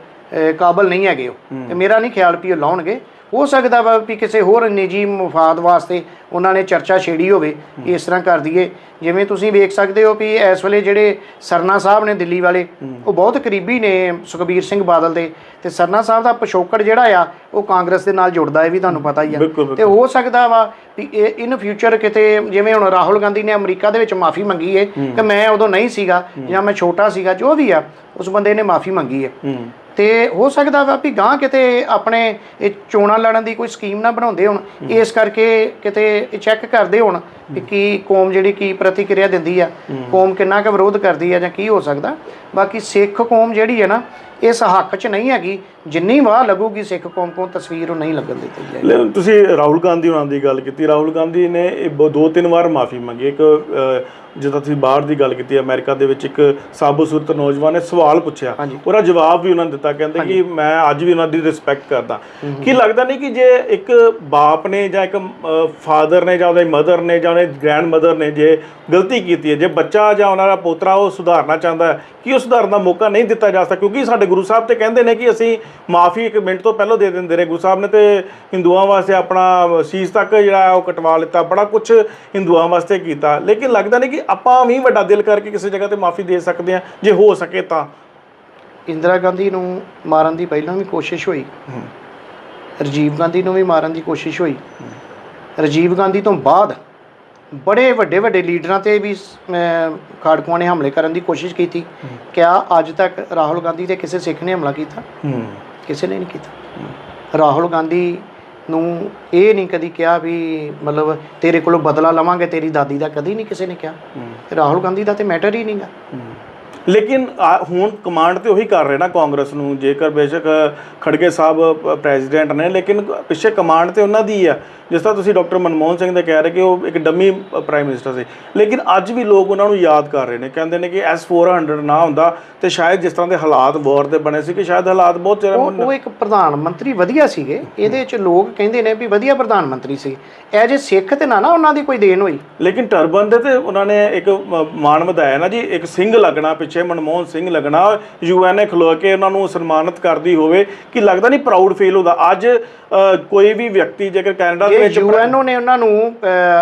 ਕਾਬਲ ਨਹੀਂ ਹੈਗੇ ਉਹ। ਤੇ ਮੇਰਾ ਨਹੀਂ ਖਿਆਲ ਵੀ ਉਹ ਲਾਉਣਗੇ। ਹੋ ਸਕਦਾ ਵਾ ਵੀ ਕਿਸੇ ਹੋਰ ਨਿੱਜੀ ਮਫਾਦ ਵਾਸਤੇ ਉਹਨਾਂ ਨੇ ਚਰਚਾ ਛੇੜੀ ਹੋਵੇ ਇਸ ਤਰ੍ਹਾਂ ਕਰ ਦਈਏ। ਜਿਵੇਂ ਤੁਸੀਂ ਵੇਖ ਸਕਦੇ ਹੋ ਵੀ ਇਸ ਵੇਲੇ ਜਿਹੜੇ ਸਰਨਾ ਸਾਹਿਬ ਨੇ ਦਿੱਲੀ ਵਾਲੇ ਉਹ ਬਹੁਤ ਕਰੀਬੀ ਨੇ ਸੁਖਬੀਰ ਸਿੰਘ ਬਾਦਲ ਦੇ। ਤੇ ਸਰਨਾ ਸਾਹਿਬ ਦਾ ਪਿਛੋਕੜ ਜਿਹੜਾ ਆ ਉਹ ਕਾਂਗਰਸ ਦੇ ਨਾਲ ਜੁੜਦਾ ਹੈ ਵੀ ਤੁਹਾਨੂੰ ਪਤਾ ਹੀ ਆ। ਤੇ ਹੋ ਸਕਦਾ ਵਾ ਵੀ ਇਹ ਇਨ ਫਿਊਚਰ ਕਿਤੇ ਜਿਵੇਂ ਹੁਣ ਰਾਹੁਲ ਗਾਂਧੀ ਨੇ ਅਮਰੀਕਾ ਦੇ ਵਿੱਚ ਮਾਫੀ ਮੰਗੀ ਹੈ। ਕਿ ਮੈਂ ਉਦੋਂ ਨਹੀਂ ਸੀਗਾ ਜਾਂ ਮੈਂ ਛੋਟਾ ਸੀਗਾ ਜੋ ਵੀ ਆ ਉਸ ਬੰਦੇ ਨੇ ਮਾਫੀ ਮੰਗੀ ਹੂੰ। ਤੇ ਹੋ ਸਕਦਾ ਵਾ ਵੀ ਗਾਂ ਕਿਤੇ ਆਪਣੇ ਇਹ ਚੋਣਾਂ ਲੜਨ ਦੀ ਕੋਈ ਸਕੀਮ ਨਾ ਬਣਾਉਂਦੇ ਹੁਣ। ਇਸ ਕਰਕੇ ਕਿਤੇ ਇਹ ਚੈੱਕ ਕਰਦੇ ਹੁਣ ਵੀ ਕੀ ਕੌਮ ਜਿਹੜੀ ਕੀ ਪ੍ਰਤੀਕਿਰਿਆ ਦਿੰਦੀ ਆ ਕੌਮ ਕਿੰਨਾ ਕੁ ਵਿਰੋਧ ਕਰਦੀ ਆ ਜਾਂ ਕੀ ਹੋ ਸਕਦਾ। ਬਾਕੀ ਸਿੱਖ ਕੌਮ ਜਿਹੜੀ ਹੈ ਨਾ ਇਸ ਹੱਕ 'ਚ ਨਹੀਂ ਹੈਗੀ। ਜਿੰਨੀ ਵਾਹ ਲੱਗੂਗੀ ਸਿੱਖ ਕੌਮ ਕੋਲ ਤਸਵੀਰ ਉਹ ਨਹੀਂ ਲੱਗਣ ਦਿੱਤੀ ਜਾਏਗੀ। ਤੁਸੀਂ ਰਾਹੁਲ ਗਾਂਧੀ ਉਹਨਾਂ ਦੀ ਗੱਲ ਕੀਤੀ। ਰਾਹੁਲ ਗਾਂਧੀ ਨੇ ਇਹ ਬ- ਦੋ ਤਿੰਨ ਵਾਰ ਮਾਫੀ ਮੰਗੀ। ਇੱਕ ਜਦੋਂ ਤੁਸੀਂ ਬਾਹਰ ਦੀ ਗੱਲ ਕੀਤੀ ਅਮਰੀਕਾ ਦੇ ਵਿੱਚ ਇੱਕ ਸਾਬੋ ਸੂਰਤ ਨੌਜਵਾਨ ਨੇ ਸਵਾਲ ਪੁੱਛਿਆ। ਉਹਦਾ ਜਵਾਬ ਵੀ ਉਹਨਾਂ ਨੇ ਦਿੱਤਾ ਕਹਿੰਦੇ ਕਿ ਮੈਂ ਅੱਜ ਵੀ ਉਹਨਾਂ ਦੀ ਰਿਸਪੈਕਟ ਕਰਦਾ। ਕੀ ਲੱਗਦਾ ਨਹੀਂ ਕਿ ਜੇ ਇੱਕ ਬਾਪ ਨੇ ਜਾਂ ਇੱਕ ਫਾਦਰ ਨੇ ਜਾਂ ਉਹਦੇ ਮਦਰ ਨੇ ਜਾਂ ਉਹਦੇ ਗ੍ਰੈਂਡ ਮਦਰ ਨੇ ਜੇ ਗਲਤੀ ਕੀਤੀ ਹੈ ਜੇ ਬੱਚਾ ਜਾਂ ਉਹਨਾਂ ਦਾ ਪੋਤਰਾ ਉਹ ਸੁਧਾਰਨਾ ਚਾਹੁੰਦਾ ਹੈ ਕਿ ਉਹ ਸੁਧਾਰਨ ਦਾ ਮੌਕਾ ਨਹੀਂ ਦਿੱਤਾ ਜਾ ਸਕਦਾ? ਕਿਉਂਕਿ ਸਾਡੇ ਗੁਰੂ ਸਾਹਿਬ ਤੇ ਕਹਿੰਦੇ ਨੇ ਕਿ ਅਸੀਂ ਮਾਫੀ ਇੱਕ ਮਿੰਟ ਤੋਂ ਪਹਿਲਾਂ ਦੇ ਦਿੰਦੇ ਰਹੇ। ਗੁਰੂ ਸਾਹਿਬ ਨੇ ਤੇ ਹਿੰਦੂਆਂ ਵਾਸਤੇ ਆਪਣਾ ਸੀਸ ਤੱਕ ਜਿਹੜਾ ਉਹ ਕਟਵਾ ਲਿੱਤਾ ਬੜਾ ਕੁਝ ਹਿੰਦੂਆਂ ਵਾਸਤੇ ਕੀਤਾ। ਲੇਕਿਨ ਲੱਗਦਾ ਨਹੀਂ ਕਿ ਆਪਾਂ ਵੀ ਵੱਡਾ ਦਿਲ ਕਰਕੇ ਕਿਸੇ ਜਗ੍ਹਾ ਤੇ ਮਾਫੀ ਦੇ ਸਕਦੇ ਹਾਂ ਜੇ ਹੋ ਸਕੇ ਤਾਂ। ਇੰਦਰਾ ਗਾਂਧੀ ਨੂੰ ਮਾਰਨ ਦੀ ਪਹਿਲਾਂ ਵੀ ਕੋਸ਼ਿਸ਼ ਹੋਈ। ਰਾਜੀਵ ਗਾਂਧੀ ਨੂੰ ਵੀ ਮਾਰਨ ਦੀ ਕੋਸ਼ਿਸ਼ ਹੋਈ। ਰਾਜੀਵ ਗਾਂਧੀ ਤੋਂ ਬਾਅਦ ਬੜੇ ਵੱਡੇ ਵੱਡੇ ਲੀਡਰਾਂ ਤੇ ਵੀ ਖਾੜਕੂਆਂ ਨੇ ਹਮਲੇ ਕਰਨ ਦੀ ਕੋਸ਼ਿਸ਼ ਕੀਤੀ। ਕਿਆ ਅੱਜ ਤੱਕ ਰਾਹੁਲ ਗਾਂਧੀ ਤੇ ਕਿਸੇ ਸਿੱਖ ਨੇ ਹਮਲਾ ਕੀਤਾ? ਕਿਸੇ ਨੇ ਨਹੀਂ ਕੀਤਾ। ਰਾਹੁਲ ਗਾਂਧੀ ਨੂੰ ਇਹ ਨਹੀਂ ਕਦੀ ਕਿਹਾ ਵੀ ਮਤਲਬ ਤੇਰੇ ਕੋਲੋਂ ਬਦਲਾ ਲਵਾਂਗੇ ਤੇਰੀ ਦਾਦੀ ਦਾ ਕਦੀ ਨਹੀਂ ਕਿਸੇ ਨੇ ਕਿਹਾ। ਤੇ ਰਾਹੁਲ ਗਾਂਧੀ ਦਾ ਤੇ ਮੈਟਰ ਹੀ ਨਹੀਂਗਾ ਲੇਕਿਨ ਹੁਣ ਕਮਾਂਡ ਤੇ ਉਹੀ ਕਰ ਰਹੇ ਨਾ ਕਾਂਗਰਸ ਨੂੰ ਜੇਕਰ ਬੇਸ਼ੱਕ ਖੜਗੇ ਸਾਹਿਬ ਪ੍ਰੈਜ਼ੀਡੈਂਟ ਨੇ ਲੇਕਿਨ ਪਿੱਛੇ ਕਮਾਂਡ ਤੇ ਉਹਨਾਂ ਦੀ ਆ। ਜਿਸ ਤਰ੍ਹਾਂ ਤੁਸੀਂ ਡਾਕਟਰ ਮਨਮੋਹਨ ਸਿੰਘ ਦੇ ਕਹਿ ਰਹੇ ਕਿ ਉਹ ਇੱਕ ਡੰਮੀ ਪ੍ਰਾਈਮ ਮਿਨਿਸਟਰ ਸੀ। ਲੇਕਿਨ ਅੱਜ ਵੀ ਲੋਕ ਉਹਨਾਂ ਨੂੰ ਯਾਦ ਕਰ ਰਹੇ ਨੇ। ਕਹਿੰਦੇ ਨੇ ਕਿ S400 ਨਾ ਹੁੰਦਾ ਤੇ ਸ਼ਾਇਦ ਜਿਸ ਤਰ੍ਹਾਂ ਦੇ ਹਾਲਾਤ ਵਾਰ ਦੇ ਬਣੇ ਸੀ ਕਿ ਸ਼ਾਇਦ ਹਾਲਾਤ ਬਹੁਤ ਚਿਰ ਉਹ ਇੱਕ ਪ੍ਰਧਾਨ ਮੰਤਰੀ ਵਧੀਆ ਸੀਗੇ। ਇਹਦੇ ਵਿੱਚ ਲੋਕ ਕਹਿੰਦੇ ਨੇ ਵੀ ਵਧੀਆ ਪ੍ਰਧਾਨ ਮੰਤਰੀ ਸੀ। ਇਹ ਜੇ ਸਿੱਖ ਤੇ ਨਾ ਨਾ ਉਹਨਾਂ ਦੀ ਕੋਈ ਦੇਣ ਹੋਈ। ਲੇਕਿਨ ਟਰਬਨ ਦੇ ਤੇ ਉਹਨਾਂ ਨੇ ਇੱਕ ਮਾਣ ਵਧਾਇਆ ਨਾ ਜੀ। ਇੱਕ ਸਿੰਘ ਲੱਗਣਾ ਪਿੱਛੇ ਮਨਮੋਹਨ ਸਿੰਘ ਲੱਗਣਾ ਯੂਐਨਏ ਖਲੋ ਕੇ ਉਹਨਾਂ ਨੂੰ ਸਨਮਾਨਿਤ ਕਰਦੀ ਹੋਵੇ ਕਿ ਲੱਗਦਾ ਨਹੀਂ ਪ੍ਰਾਊਡ ਫੀਲ ਹੁੰਦਾ? ਅੱਜ ਅ, ਕੋਈ ਵੀ ਵਿਅਕਤੀ ਜੇਕਰ ਕੈਨੇਡਾ ਦੇ ਵਿੱਚ ਯੂਐਨਓ ਨੇ ਉਹਨਾਂ ਨੂੰ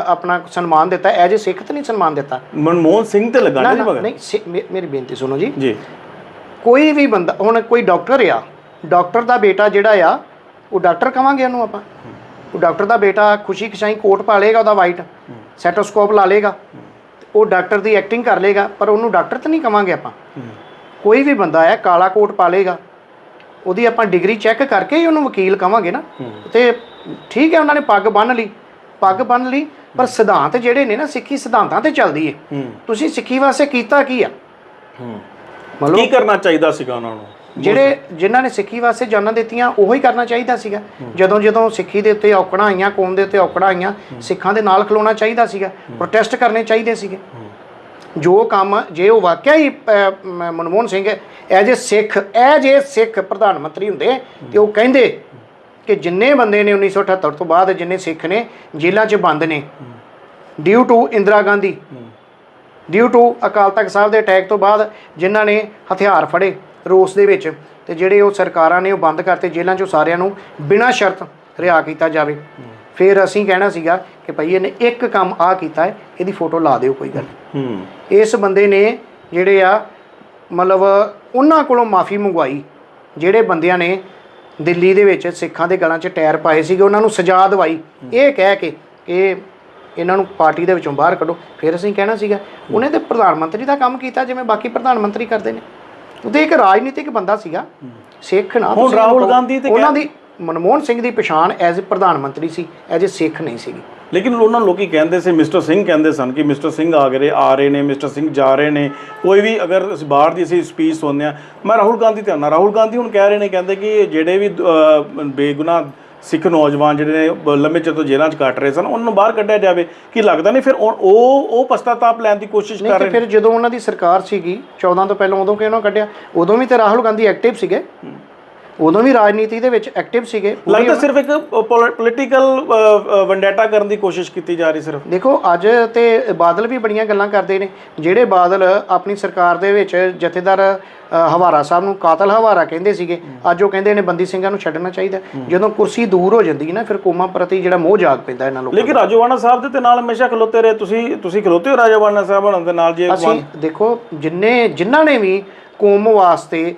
ਆਪਣਾ ਸਨਮਾਨ ਦਿੱਤਾ। ਐਜ ਏ ਸਿੱਖ ਤੇ ਨਹੀਂ ਸਨਮਾਨ ਦਿੱਤਾ। ਮਨਮੋਹਨ ਸਿੰਘ ਤੇ ਲੱਗਾ ਨਾ ਨਾ ਜੀ ਨਾ ਮਗਰ ਨਹੀਂ ਮੇਰੀ ਬੇਨਤੀ ਸੁਣੋ ਜੀ। ਜੀ। ਕੋਈ ਵੀ ਬੰਦਾ ਹੁਣ ਕੋਈ ਡਾਕਟਰ ਆ ਡਾਕਟਰ ਦਾ ਬੇਟਾ ਜਿਹੜਾ ਆ ਉਹ ਡਾਕਟਰ ਕਵਾਂਗੇ ਉਹਨੂੰ ਆਪਾਂ। ਉਹ ਡਾਕਟਰ ਦਾ ਬੇਟਾ ਖੁਸ਼ੀ ਖਸ਼ਾਈ ਕੋਟ ਪਾ ਲੇਗਾ ਉਹਦਾ ਵਾਈਟ ਸੈਟੋਸਕੋਪ ਲਾ ਲੇਗਾ ਉਹ ਡਾਕਟਰ ਦੀ ਐਕਟਿੰਗ ਕਰ ਲੇਗਾ ਪਰ ਉਹਨੂੰ ਡਾਕਟਰ ਤਾਂ ਨਹੀਂ ਕਵਾਂਗੇ ਆਪਾਂ। ਕੋਈ ਵੀ ਬੰਦਾ ਹੈ ਕਾਲਾ ਕੋਟ ਪਾ ਲੇਗਾ। ਉਹਦੀ ਆਪਾਂ ਡਿਗਰੀ ਚੈੱਕ ਕਰਕੇ ਹੀ ਉਹਨੂੰ ਵਕੀਲ ਕਵਾਂਗੇ ਨਾ। ਤੇ ਠੀਕ ਹੈ ਉਹਨਾਂ ਨੇ ਪੱਗ ਬੰਨ ਲਈ। ਪੱਗ ਬੰਨ ਲਈ ਪਰ ਸਿਧਾਂਤ ਜਿਹੜੇ ਨੇ ਨਾ ਸਿੱਖੀ ਸਿਧਾਂਤਾਂ ਤੇ ਚੱਲਦੀ ਏ। ਤੁਸੀਂ ਸਿੱਖੀ ਵਾਸਤੇ ਕੀਤਾ ਕੀ ਆ? ਹੂੰ। ਕੀ ਕਰਨਾ ਚਾਹੀਦਾ ਸੀਗਾ ਉਹਨਾਂ ਨੂੰ? ਜਿਹੜੇ ਜਿਨ੍ਹਾਂ ਨੇ ਸਿੱਖੀ ਵਾਸਤੇ ਜਾਨਾਂ ਦਿੱਤੀਆਂ, ਉਹੋ ਹੀ ਕਰਨਾ ਚਾਹੀਦਾ ਸੀਗਾ। ਜਦੋਂ ਜਦੋਂ ਸਿੱਖੀ ਦੇ ਉੱਤੇ ਔਕੜਾਂ ਆਈਆਂ, ਕੌਮ ਦੇ ਉੱਤੇ ਔਕੜਾਂ ਆਈਆਂ, ਸਿੱਖਾਂ ਦੇ ਨਾਲ ਖਲੋਣਾ ਚਾਹੀਦਾ ਸੀਗਾ ਪ੍ਰੋਟੈਸਟ ਕਰਨੇ ਚਾਹੀਦੇ ਸੀਗੇ। ਜੋ ਕੰਮ, ਜੇ ਉਹ ਵਾਕਿਆ ਹੀ Manmohan Singh as a Sikh, as a Sikh ਪ੍ਰਧਾਨ ਮੰਤਰੀ ਹੁੰਦੇ, ਤੇ ਉਹ ਕਹਿੰਦੇ ਕਿ ਜਿੰਨੇ ਬੰਦੇ ਨੇ 1978 ਤੋਂ ਬਾਅਦ ਜਿੰਨੇ ਸਿੱਖ ਨੇ, ਜੇਲ੍ਹਾਂ 'ਚ ਬੰਦ ਨੇ। Due to Indira Gandhi. Due to Akal Takht Sahib ਦੇ ਅਟੈਕ ਤੋਂ ਬਾਅਦ ਜਿਨ੍ਹਾਂ ਨੇ ਹਥਿਆਰ ਫੜੇ। ਰੋਸ ਦੇ ਵਿੱਚ ਤੇ ਜਿਹੜੇ ਉਹ ਸਰਕਾਰਾਂ ਨੇ ਉਹ ਬੰਦ ਕਰਤੇ ਜੇਲ੍ਹਾਂ 'ਚੋਂ ਸਾਰਿਆਂ ਨੂੰ ਬਿਨਾਂ ਸ਼ਰਤ ਰਿਹਾ ਕੀਤਾ ਜਾਵੇ। ਫਿਰ ਅਸੀਂ ਕਹਿਣਾ ਸੀਗਾ ਕਿ ਭਈ ਇਹਨੇ ਇੱਕ ਕੰਮ ਆ ਕੀਤਾ ਹੈ ਇਹਦੀ ਫੋਟੋ ਲਾ ਦਿਓ ਕੋਈ ਗੱਲ। ਹੂੰ। ਇਸ ਬੰਦੇ ਨੇ ਜਿਹੜੇ ਆ ਮਤਲਬ ਉਹਨਾਂ ਕੋਲੋਂ ਮਾਫੀ ਮੰਗਵਾਈ ਜਿਹੜੇ ਬੰਦਿਆਂ ਨੇ ਦਿੱਲੀ ਦੇ ਵਿੱਚ ਸਿੱਖਾਂ ਦੇ ਗਲਾਂ 'ਚ ਟਾਇਰ ਪਾਏ ਸੀਗੇ ਉਹਨਾਂ ਨੂੰ ਸਜ਼ਾ ਦਵਾਈ। ਇਹ ਕਹਿ ਕੇ ਕਿ ਇਹਨਾਂ ਨੂੰ ਪਾਰਟੀ ਦੇ ਵਿੱਚੋਂ ਬਾਹਰ ਕੱਢੋ। ਫਿਰ ਅਸੀਂ ਕਹਿਣਾ ਸੀਗਾ ਉਹਨੇ ਤੇ ਪ੍ਰਧਾਨ ਮੰਤਰੀ ਦਾ ਕੰਮ ਕੀਤਾ ਜਿਵੇਂ ਬਾਕੀ ਪ੍ਰਧਾਨ ਮੰਤਰੀ ਕਰਦੇ ਨੇ। ਉਹਦੇ ਇੱਕ ਰਾਜਨੀਤਿਕ ਬੰਦਾ ਸੀਗਾ ਸਿੱਖ ਨਾ ਹੁਣ ਰਾਹੁਲ ਗਾਂਧੀ ਤੇ ਉਹਨਾਂ ਦੀ ਮਨਮੋਹਨ ਸਿੰਘ ਦੀ ਪਛਾਣ ਐਜ਼ ਪ੍ਰਧਾਨ ਮੰਤਰੀ ਸੀ ਐਜ਼ ਸਿੱਖ ਨਹੀਂ ਸੀਗੀ। ਲੇਕਿਨ ਉਹਨਾਂ ਲੋਕੀ ਕਹਿੰਦੇ ਸੀ ਮਿਸਟਰ ਸਿੰਘ ਕਹਿੰਦੇ ਸਨ ਕਿ ਮਿਸਟਰ ਸਿੰਘ ਆ ਗਏ ਆ ਰਹੇ ਨੇ ਮਿਸਟਰ ਸਿੰਘ ਜਾ ਰਹੇ ਨੇ। ਕੋਈ ਵੀ ਅਗਰ ਅਸੀਂ ਬਾਹਰ ਦੀ ਅਸੀਂ ਸਪੀਚ ਸੁਣਦੇ ਆ ਮੈਂ ਰਾਹੁਲ ਗਾਂਧੀ ਤੇ ਆਉਣਾ ਰਾਹੁਲ ਗਾਂਧੀ ਹੁਣ ਕਹਿ ਰਹੇ ਨੇ ਕਹਿੰਦੇ ਕਿ ਜਿਹੜੇ ਵੀ ਬੇਗੁਨਾਹ ਸਿੱਖ ਨੌਜਵਾਨ ਜਿਹੜੇ ਨੇ ਲੰਮੇ ਚਿਰ ਤੋਂ ਜੇਲ੍ਹਾਂ 'ਚ ਕੱਟ ਰਹੇ ਸਨ ਉਹਨਾਂ ਨੂੰ ਬਾਹਰ ਕੱਢਿਆ ਜਾਵੇ। ਕੀ ਲੱਗਦਾ ਨਹੀਂ ਫਿਰ ਉਹ ਉਹ ਪਛਤਾਤਾਪ ਲੈਣ ਦੀ ਕੋਸ਼ਿਸ਼ ਕਰ ਰਹੇ ਫਿਰ ਜਦੋਂ ਉਹਨਾਂ ਦੀ ਸਰਕਾਰ ਸੀਗੀ 14 ਤੋਂ ਪਹਿਲਾਂ ਉਦੋਂ ਕਿਉਂ ਨਾ ਕੱਢਿਆ? ਉਦੋਂ ਵੀ ਤੇ ਰਾਹੁਲ ਗਾਂਧੀ ਐਕਟਿਵ ਸੀਗੇ। ਉਦੋਂ ਵੀ ਰਾਜਨੀਤੀ ਦੇ ਵਿੱਚ ਐਕਟਿਵ ਸੀਗੇ ਲੱਗਦਾ ਸਿਰਫ ਇੱਕ ਪੋਲੀਟੀਕਲ ਵੰਡੈਟਾ ਕਰਨ ਦੀ ਕੋਸ਼ਿਸ਼ ਕੀਤੀ ਜਾ ਰਹੀ ਸਿਰਫ। ਦੇਖੋ ਅੱਜ ਤੇ ਬਾਦਲ ਵੀ ਬੜੀਆਂ ਗੱਲਾਂ ਕਰਦੇ ਨੇ ਜਿਹੜੇ ਬਾਦਲ ਆਪਣੀ ਸਰਕਾਰ ਦੇ ਵਿੱਚ ਜਥੇਦਾਰ ਹਵਾਰਾ ਸਾਹਿਬ ਨੂੰ ਕਾਤਲ ਹਵਾਰਾ ਕਹਿੰਦੇ ਸੀਗੇ ਅੱਜ ਉਹ ਕਹਿੰਦੇ ਨੇ ਬੰਦੀ ਸਿੰਘਾਂ ਨੂੰ ਛੱਡਣਾ ਚਾਹੀਦਾ। ਜਦੋਂ ਕੁਰਸੀ ਦੂਰ ਹੋ ਜਾਂਦੀ ਹੈ ਨਾ ਫਿਰ ਕੌਮਾਂ ਪ੍ਰਤੀ ਜਿਹੜਾ ਮੋਹ ਜਾਗ ਪੈਂਦਾ ਇਹਨਾਂ ਲੋਕਾਂ ਲੇਕਿਨ ਰਾਜੋਵਾਨਾ ਸਾਹਿਬ ਦੇ ਤੇ ਨਾਲ ਹਮੇਸ਼ਾ ਖਲੋਤੇ ਰਹੇ ਤੁਸੀਂ ਤੁਸੀਂ ਖਲੋਤੇ ਹੋ ਰਾਜੋਵਾਨਾ ਸਾਹਿਬ ਹੋਣਾ ਦੇ ਨਾਲ ਜੇ ਅਸੀਂ ਦੇਖੋ ਜਿੰਨੇ ਜਿਨ੍ਹਾਂ ਨੇ ਵੀ ਕੌਮ ਵਾਸਤੇ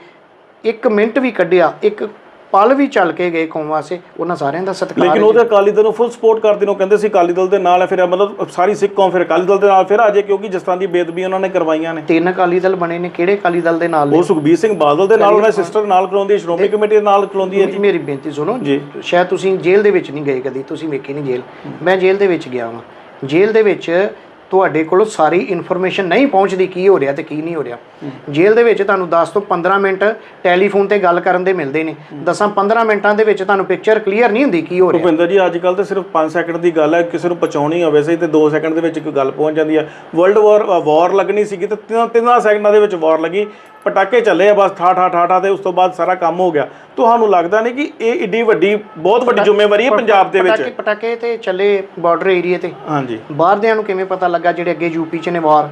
ਇੱਕ ਮਿੰਟ ਵੀ ਕੱਢਿਆ ਇੱਕ ਪਲ ਵੀ ਚੱਲ ਕੇ ਗਏ ਕੌਮ ਵਾਸਤੇ ਉਹਨਾਂ ਸਾਰਿਆਂ ਦਾ ਸਤਿਕਾਰ ਲੇਕਿਨ। ਉਹਦੇ ਅਕਾਲੀ ਦਲ ਨੂੰ ਫੁੱਲ ਸਪੋਰਟ ਕਰਦੇ ਨੇ ਉਹ ਕਹਿੰਦੇ ਸੀ ਅਕਾਲੀ ਦਲ ਦੇ ਨਾਲ ਹੈ ਫਿਰ ਮਤਲਬ ਸਾਰੀ ਸਿੱਖ ਕੌਮ ਫਿਰ ਅਕਾਲੀ ਦਲ ਦੇ ਨਾਲ ਫਿਰ ਆ ਜਾਏ ਕਿਉਂਕਿ ਜਿਸ ਤਰ੍ਹਾਂ ਦੀ ਬੇਦਬੀ ਉਹਨਾਂ ਨੇ ਕਰਵਾਈਆਂ ਨੇ। ਤਿੰਨ ਅਕਾਲੀ ਦਲ ਬਣੇ ਨੇ ਕਿਹੜੇ ਅਕਾਲੀ ਦਲ ਦੇ ਨਾਲ ਉਹ ਸੁਖਬੀਰ ਸਿੰਘ ਬਾਦਲ ਦੇ ਨਾਲ ਉਹਨਾਂ ਸਿਸਟਰ ਨਾਲ ਖਲੋਂਦੀ ਹੈ ਸ਼੍ਰੋਮਣੀ ਕਮੇਟੀ ਦੇ ਨਾਲ ਖਲੋਂਦੀ ਹੈ ਜੀ। ਮੇਰੀ ਬੇਨਤੀ ਸੁਣੋ ਜੀ। ਸ਼ਾਇਦ ਤੁਸੀਂ ਜੇਲ੍ਹ ਦੇ ਵਿੱਚ ਨਹੀਂ ਗਏ ਕਦੀ ਤੁਸੀਂ ਵੇਖੀ ਨਹੀਂ ਜੇਲ੍ਹ। ਮੈਂ ਜੇਲ੍ਹ ਦੇ ਵਿੱਚ ਗਿਆ ਹਾਂ ਜੇਲ੍ਹ ਦੇ ਵਿੱਚ ਤੁਹਾਡੇ ਕੋਲ ਸਾਰੀ ਇਨਫੋਰਮੇਸ਼ਨ ਨਹੀਂ ਪਹੁੰਚਦੀ ਕੀ ਹੋ ਰਿਹਾ ਤੇ ਕੀ ਨਹੀਂ ਹੋ ਰਿਹਾ। ਜੇਲ੍ਹ ਦੇ ਵਿੱਚ ਤੁਹਾਨੂੰ 10 ਤੋਂ 15 ਮਿੰਟ ਟੈਲੀਫੋਨ ਤੇ ਗੱਲ ਕਰਨ ਦੇ ਮਿਲਦੇ ਨੇ। 10-15 ਮਿੰਟਾਂ ਦੇ ਵਿੱਚ ਤੁਹਾਨੂੰ ਪਿਕਚਰ ਕਲੀਅਰ ਨਹੀਂ ਹੁੰਦੀ ਕੀ ਹੋ ਰਿਹਾ। ਭੁਪਿੰਦਰ ਜੀ ਅੱਜ ਕੱਲ ਤਾਂ ਸਿਰਫ 5 ਸੈਕਿੰਡ ਦੀ ਗੱਲ ਹੈ, ਕਿਸੇ ਨੂੰ ਪਹੁੰਚਾਉਣੀ ਹੋਵੇ ਸਹੀ ਤੇ 2 ਸੈਕਿੰਡ ਦੇ ਵਿੱਚ ਇੱਕ ਗੱਲ ਪਹੁੰਚ ਜਾਂਦੀ ਹੈ ਵਰਲਡ ਵਾਰ ਵਾਰ ਲੱਗਣੀ ਸੀਗੀ ਤੇ ਤਿੰਨਾਂ ਤਿੰਨਾਂ ਸੈਕਿੰਡਾਂ ਦੇ ਵਿੱਚ ਵਾਰ ਲੱਗੀ। ਪਟਾਕੇ ਚੱਲੇ ਆ ਬਸ ਠਾ ਠਾ ਠਾ ਠਾ ਤੇ ਉਸ ਤੋਂ ਬਾਅਦ ਸਾਰਾ ਕੰਮ ਹੋ ਗਿਆ। ਤੁਹਾਨੂੰ ਲੱਗਦਾ ਨਹੀਂ ਕਿ ਇਹ ਏਡੀ ਵੱਡੀ ਬਹੁਤ ਵੱਡੀ ਜ਼ਿੰਮੇਵਾਰੀ ਹੈ ਪੰਜਾਬ ਦੇ ਪਟਾਕੇ ਵਿੱਚ? ਪਟਾਕੇ ਤੇ ਚੱਲੇ ਬਾਰਡਰ ਏਰੀਆ ਤੇ। ਹਾਂਜੀ। ਬਾਹਰਦਿਆਂ ਨੂੰ ਕਿਵੇਂ ਪਤਾ ਲੱਗਾ ਜਿਹੜੇ ਅੱਗੇ ਯੂਪੀ ਚ ਨੇ ਵਾਰ?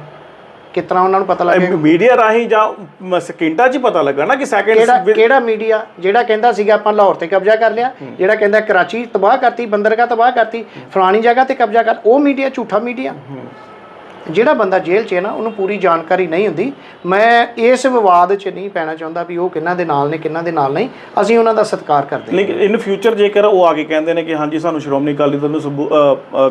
ਤਰ੍ਹਾਂ ਉਹਨਾਂ ਨੂੰ ਪਤਾ ਲੱਗਿਆ ਮੀਡੀਆ ਰਾਹੀਂ ਜਾਂ ਸਕਿੰਟਾਂ 'ਚ ਪਤਾ ਲੱਗਾ ਨਾ ਕਿ ਸੈਕਿੰਡ ਕਿਹੜਾ ਮੀਡੀਆ? ਜਿਹੜਾ ਕਹਿੰਦਾ ਸੀਗਾ ਆਪਾਂ ਲਾਹੌਰ ਤੇ ਕਬਜ਼ਾ ਕਰ ਲਿਆ। ਜਿਹੜਾ ਕਹਿੰਦਾ ਕਰਾਚੀ ਤਬਾਹ ਕਰਤੀ ਬੰਦਰਗਾਹ ਤਬਾਹ ਕਰਤੀ ਫਲਾਣੀ ਜਗ੍ਹਾ ਤੇ ਕਬਜ਼ਾ ਕਰ ਉਹ ਮੀਡੀਆ ਝੂਠਾ ਮੀਡੀਆ। ਜਿਹੜਾ ਬੰਦਾ ਜੇਲ੍ਹ 'ਚ ਹੈ ਨਾ ਉਹਨੂੰ ਪੂਰੀ ਜਾਣਕਾਰੀ ਨਹੀਂ ਹੁੰਦੀ। ਮੈਂ ਇਸ ਵਿਵਾਦ 'ਚ ਨਹੀਂ ਪੈਣਾ ਚਾਹੁੰਦਾ ਵੀ ਉਹ ਕਿਹਨਾਂ ਦੇ ਨਾਲ ਨੇ ਕਿਹਨਾਂ ਦੇ ਨਾਲ ਨਹੀਂ। ਅਸੀਂ ਉਹਨਾਂ ਦਾ ਸਤਿਕਾਰ ਕਰਦੇ ਹਾਂ। ਲੇਕਿਨ ਇਨ ਫਿਊਚਰ ਜੇਕਰ ਉਹ ਆ ਕੇ ਕਹਿੰਦੇ ਨੇ ਕਿ ਹਾਂਜੀ ਸਾਨੂੰ ਸ਼੍ਰੋਮਣੀ ਅਕਾਲੀ ਦਲ ਨੂੰ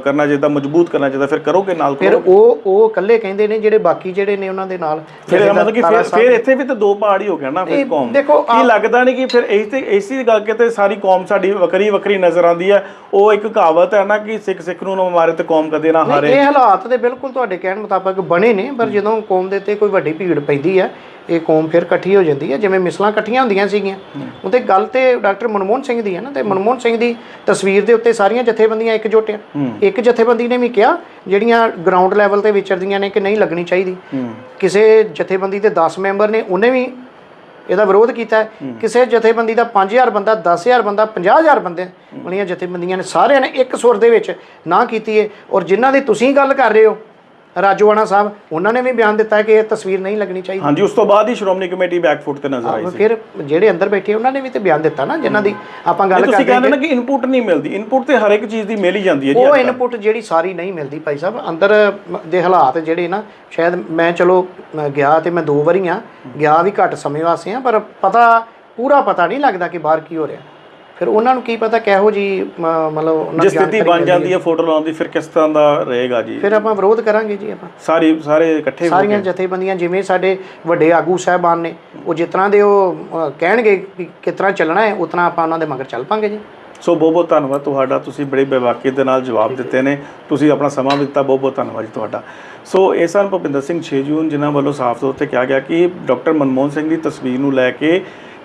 ਕਰਨਾ ਚਾਹੀਦਾ ਮਜ਼ਬੂਤ ਕਰਨਾ ਚਾਹੀਦਾ ਫਿਰ ਕਰੋਗੇ ਨਾਲ ਫਿਰ ਉਹ ਉਹ ਇਕੱਲੇ ਕਹਿੰਦੇ ਨੇ ਜਿਹੜੇ ਬਾਕੀ ਜਿਹੜੇ ਨੇ ਉਹਨਾਂ ਦੇ ਨਾਲ। ਫਿਰ ਮਤਲਬ ਕਿ ਫਿਰ ਫਿਰ ਇੱਥੇ ਵੀ ਤਾਂ ਦੋ ਪਹਾੜ ਹੀ ਹੋ ਗਿਆ ਨਾ ਫਿਰ ਨਹੀਂ, ਕੌਮ। ਦੇਖੋ, ਕੀ ਲੱਗਦਾ ਨਹੀਂ ਕਿ ਫਿਰ ਇਸ ਤੇ ਇਸੇ ਗੱਲ ਕੇ ਤੇ ਸਾਰੀ ਕੌਮ ਸਾਡੀ ਵੱਖਰੀ ਵੱਖਰੀ ਨਜ਼ਰ ਆਉਂਦੀ ਹੈ। ਉਹ ਇੱਕ ਕਹਾਵਤ ਹੈ ਨਾ ਕਿ ਸਿੱਖ ਸਿੱਖ ਨੂੰ ਨਾ ਮਾਰੇ ਤੇ ਕੌਮ ਕਦੇ ਨਾ ਹਾਰੇ। ਇਹ ਹਾਲਾਤ ਦੇ ਬਿਲਕੁਲ ਤੁਹਾਡੇ ਕਹਿਣ ਮੁਤਾਬਕ ਬਣੇ ਨੇ ਪਰ ਜਦੋਂ ਕੌਮ ਦੇ ਉੱਤੇ ਕੋਈ ਵੱਡੀ ਭੀੜ ਪੈਂਦੀ ਹੈ ਇਹ ਕੌਮ ਫਿਰ ਇਕੱਠੀ ਹੋ ਜਾਂਦੀ ਹੈ ਜਿਵੇਂ ਮਿਸਲਾਂ ਇਕੱਠੀਆਂ ਹੁੰਦੀਆਂ ਸੀਗੀਆਂ। ਉਹਤੇ ਗੱਲ ਤੇ ਡਾਕਟਰ ਮਨਮੋਹਨ ਸਿੰਘ ਦੀ ਹੈ ਨਾ ਤੇ ਮਨਮੋਹਨ ਸਿੰਘ ਦੀ ਤਸਵੀਰ ਦੇ ਉੱਤੇ ਸਾਰੀਆਂ ਜਥੇਬੰਦੀਆਂ ਇਕਜੁੱਟ ਆ ਇੱਕ ਜਥੇਬੰਦੀ ਨੇ ਵੀ ਕਿਹਾ ਜਿਹੜੀਆਂ ਗਰਾਊਂਡ ਲੈਵਲ ਤੇ ਵਿਚਰਦੀਆਂ ਨੇ ਕਿ ਨਹੀਂ ਲੱਗਣੀ ਚਾਹੀਦੀ। ਕਿਸੇ ਜਥੇਬੰਦੀ ਦੇ 10 ਮੈਂਬਰ ਨੇ ਉਹਨੇ ਵੀ ਇਹਦਾ ਵਿਰੋਧ ਕੀਤਾ। ਕਿਸੇ ਜਥੇਬੰਦੀ ਦਾ 5000 ਬੰਦਾ 10000 ਬੰਦਾ 50000 ਬੰਦੇ ਵਾਲੀਆਂ ਜਥੇਬੰਦੀਆਂ ਨੇ ਸਾਰਿਆਂ ਨੇ ਇੱਕ ਸੁਰ ਦੇ ਵਿੱਚ ਨਾ ਕੀਤੀ ਹੈ ਔਰ ਜਿਨ੍ਹਾਂ ਦੀ ਤੁਸੀਂ ਗੱਲ ਕਰ ਰਹੇ ਹੋ ਰਾਜੋਆਣਾ ਸਾਹਿਬ ਉਹਨਾਂ ਨੇ ਵੀ ਬਿਆਨ ਦਿੱਤਾ ਹੈ ਕਿ ਇਹ ਤਸਵੀਰ ਨਹੀਂ ਲੱਗਣੀ ਚਾਹੀਦੀ। ਹਾਂਜੀ ਉਸ ਤੋਂ ਬਾਅਦ ਹੀ ਸ਼੍ਰੋਮਣੀ ਕਮੇਟੀ ਬੈਕਫੁੱਟ ਤੇ ਨਜ਼ਰ ਆਈ ਸੀ। ਫਿਰ ਜਿਹੜੇ ਅੰਦਰ ਬੈਠੇ ਉਹਨਾਂ ਨੇ ਵੀ ਤੇ ਬਿਆਨ ਦਿੱਤਾ ਨਾ ਜਿਨ੍ਹਾਂ ਦੀ ਆਪਾਂ ਗੱਲ ਤੁਸੀਂ ਕਰਦੇ ਕਹਿੰਦੇ ਨਾ ਕਿ ਇਨਪੁਟ ਨਹੀਂ ਮਿਲਦੀ। ਇਨਪੁਟ ਤੇ ਹਰ ਇੱਕ ਚੀਜ਼ ਦੀ ਮਿਲ ਹੀ ਜਾਂਦੀ ਹੈ ਜੀ ਉਹ ਇਨਪੁਟ ਜਿਹੜੀ ਸਾਰੀ ਨਹੀਂ ਮਿਲਦੀ ਭਾਈ ਸਾਹਿਬ। ਅੰਦਰ ਦੇ ਹਾਲਾਤ ਜਿਹੜੇ ਨਾ ਸ਼ਾਇਦ ਮੈਂ ਚਲੋ ਗਿਆ ਤੇ ਮੈਂ ਦੋ ਵਾਰੀ ਆ ਗਿਆ ਵੀ ਘੱਟ ਸਮੇਂ ਵਾਸਤੇ ਆ ਪਰ ਪਤਾ ਪੂਰਾ ਪਤਾ ਨਹੀਂ ਲੱਗਦਾ ਕਿ ਬਾਹਰ ਕੀ ਹੋ ਰਿਹਾ। ਫਿਰ ਉਹਨਾਂ ਨੂੰ ਕੀ ਪਤਾ ਕਿਹੋ ਜੀ ਮਤਲਬ ਉਹਨਾਂ ਦੀ ਸਥਿਤੀ ਬਣ ਜਾਂਦੀ ਹੈ ਫੋਟੋ ਲਾਉਣ ਦੀ ਫਿਰ ਕਿਸ ਤਰ੍ਹਾਂ ਦਾ ਰਹੇਗਾ ਜੀ? ਫਿਰ ਆਪਾਂ ਵਿਰੋਧ ਕਰਾਂਗੇ ਜੀ ਆਪਾਂ। ਸਾਰੀ ਸਾਰੇ ਇਕੱਠੇ ਹੋ ਸਾਰੀਆਂ ਜਥੇਬੰਦੀਆਂ ਜਿਵੇਂ ਸਾਡੇ ਵੱਡੇ ਆਗੂ ਸਾਹਿਬਾਨ ਨੇ ਉਹ ਜਿਸ ਤਰ੍ਹਾਂ ਦੇ ਉਹ ਕਹਿਣਗੇ ਕਿ ਕਿਸ ਤਰ੍ਹਾਂ ਚੱਲਣਾ ਹੈ ਉਤਨਾ ਆਪਾਂ ਉਹਨਾਂ ਦੇ ਮਗਰ ਚੱਲ ਪਾਂਗੇ ਜੀ। ਸੋ ਬਹੁਤ ਬਹੁਤ ਧੰਨਵਾਦ ਤੁਹਾਡਾ ਤੁਸੀਂ ਬੜੀ ਬੇਬਾਕੀ ਦੇ ਨਾਲ ਜਵਾਬ ਦਿੱਤੇ ਨੇ। ਤੁਸੀਂ ਆਪਣਾ ਸਮਾਂ ਵੀ ਦਿੱਤਾ ਬਹੁਤ ਬਹੁਤ ਧੰਨਵਾਦ ਜੀ ਤੁਹਾਡਾ। ਸੋ ਇਹ ਸਨ ਭੁਪਿੰਦਰ ਸਿੰਘ ਛੇਜੂਨ ਜਿਨ੍ਹਾਂ ਵੱਲੋਂ ਸਾਫ਼ ਤੌਰ ਤੇ ਕਿਹਾ ਗਿਆ ਕਿ ਡਾਕਟਰ ਮਨਮੋਹਨ ਸਿੰਘ ਦੀ ਤਸਵੀਰ ਨੂੰ ਲੈ ਕੇ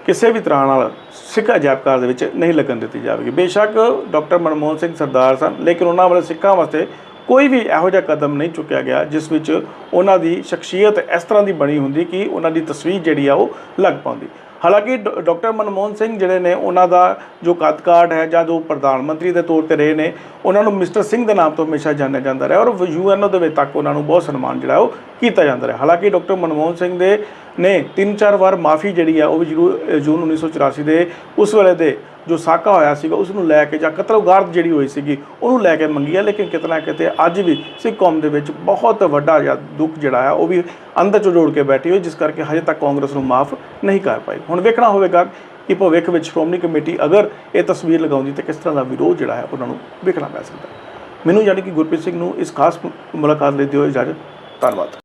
ਕਿਸੇ ਵੀ ਤਰ੍ਹਾਂ ਨਾਲ ਸਿੱਖ ਅਜਾਇਬਘਰ ਦੇ ਵਿੱਚ ਨਹੀਂ ਲੱਗਣ ਦਿੱਤੀ ਜਾਵੇਗੀ। ਬੇਸ਼ੱਕ ਡਾਕਟਰ ਮਨਮੋਹਨ ਸਿੰਘ ਸਰਦਾਰ ਸਨ, ਲੇਕਿਨ ਉਹਨਾਂ ਵੱਲੋਂ ਸਿੱਖਾਂ ਵਾਸਤੇ ਕੋਈ ਵੀ ਇਹੋ ਜਿਹਾ ਕਦਮ ਨਹੀਂ ਚੁੱਕਿਆ ਗਿਆ, ਜਿਸ ਵਿੱਚ ਉਹਨਾਂ ਦੀ ਸ਼ਖਸੀਅਤ ਇਸ ਤਰ੍ਹਾਂ ਦੀ ਬਣੀ ਹੁੰਦੀ ਕਿ ਉਹਨਾਂ ਦੀ ਤਸਵੀਰ ਜਿਹੜੀ ਆ ਉਹ ਲੱਗ ਪਾਉਂਦੀ। ਹਾਲਾਂਕਿ ਡਾ- ਡਾਕਟਰ ਮਨਮੋਹਨ ਸਿੰਘ ਜਿਹੜੇ ਨੇ ਉਹਨਾਂ ਦਾ ਜੋ ਕੱਦ ਕਾਠ ਹੈ ਜਾਂ ਜੋ ਪ੍ਰਧਾਨ ਮੰਤਰੀ ਦੇ ਤੌਰ ਤੇ ਰਹੇ ਨੇ ਉਹਨਾਂ ਨੂੰ ਮਿਸਟਰ ਸਿੰਘ ਦੇ ਨਾਮ ਤੋਂ ਹਮੇਸ਼ਾ ਜਾਣਿਆ ਜਾਂਦਾ ਰਿਹਾ ਔਰ ਯੂਐਨਓ ਦੇ ਵਿੱਚ ਤੱਕ ਉਹਨਾਂ ਨੂੰ ਬਹੁਤ ਸਨਮਾਨ ਜਿਹੜਾ ਉਹ ਕੀਤਾ ਜਾਂਦਾ ਰਿਹਾ। ਹਾਲਾਂਕਿ ਡਾਕਟਰ ਮਨਮੋਹਨ ਸਿੰਘ ਦੇ ਨੇ ਤਿੰਨ ਚਾਰ ਵਾਰ ਮਾਫੀ ਜਿਹੜੀ ਆ ਉਹ ਵੀ ਜ਼ਰੂਰ ਅ, ਜੂਨ 1984 ਦੇ ਉਸ ਵੇਲੇ ਦੇ ਜੋ ਸਾਕਾ ਹੋਇਆ ਸੀਗਾ ਉਸ ਨੂੰ ਲੈ ਕੇ ਜਾਂ ਕਤਲਗਾਰਤ ਜਿਹੜੀ ਹੋਈ ਸੀਗੀ ਉਹਨੂੰ ਲੈ ਕੇ ਮੰਗੀ ਹੈ ਲੇਕਿਨ ਕਿਤਨਾ ਕਿਤੇ ਅੱਜ ਵੀ ਸਿੱਖ ਕੌਮ ਦੇ ਵਿੱਚ ਬਹੁਤ ਵੱਡਾ ਜਾਂ ਦੁੱਖ ਜਿਹੜਾ ਆ ਉਹ ਵੀ ਅੰਦਰ ਚੋਂ ਜੋੜ ਕੇ ਬੈਠੀ ਹੋਈ ਜਿਸ ਕਰਕੇ ਹਜੇ ਤੱਕ ਕਾਂਗਰਸ ਨੂੰ ਮਾਫ ਨਹੀਂ ਕਰ ਪਾਈ। ਹੁਣ ਵੇਖਣਾ ਹੋਵੇਗਾ ਕਿ ਭਵਿੱਖ ਵਿੱਚ ਸ਼੍ਰੋਮਣੀ ਕਮੇਟੀ ਅਗਰ ਇਹ ਤਸਵੀਰ ਲਗਾਉਂਦੀ ਤੇ ਕਿਸ ਤਰ੍ਹਾਂ ਦਾ ਵਿਰੋਧ ਜਿਹੜਾ ਹੈ ਉਹਨਾਂ ਨੂੰ ਵੇਖਣਾ ਪੈ ਸਕਦਾ। ਮੈਨੂੰ ਯਾਨੀ ਕਿ ਗੁਰਪ੍ਰੀਤ ਸਿੰਘ ਨੂੰ ਇਸ ਖਾਸ ਮੁਲਾਕਾਤ ਲਈ ਦਿਓ ਇਜਾਜ਼ਤ। ਧੰਨਵਾਦ।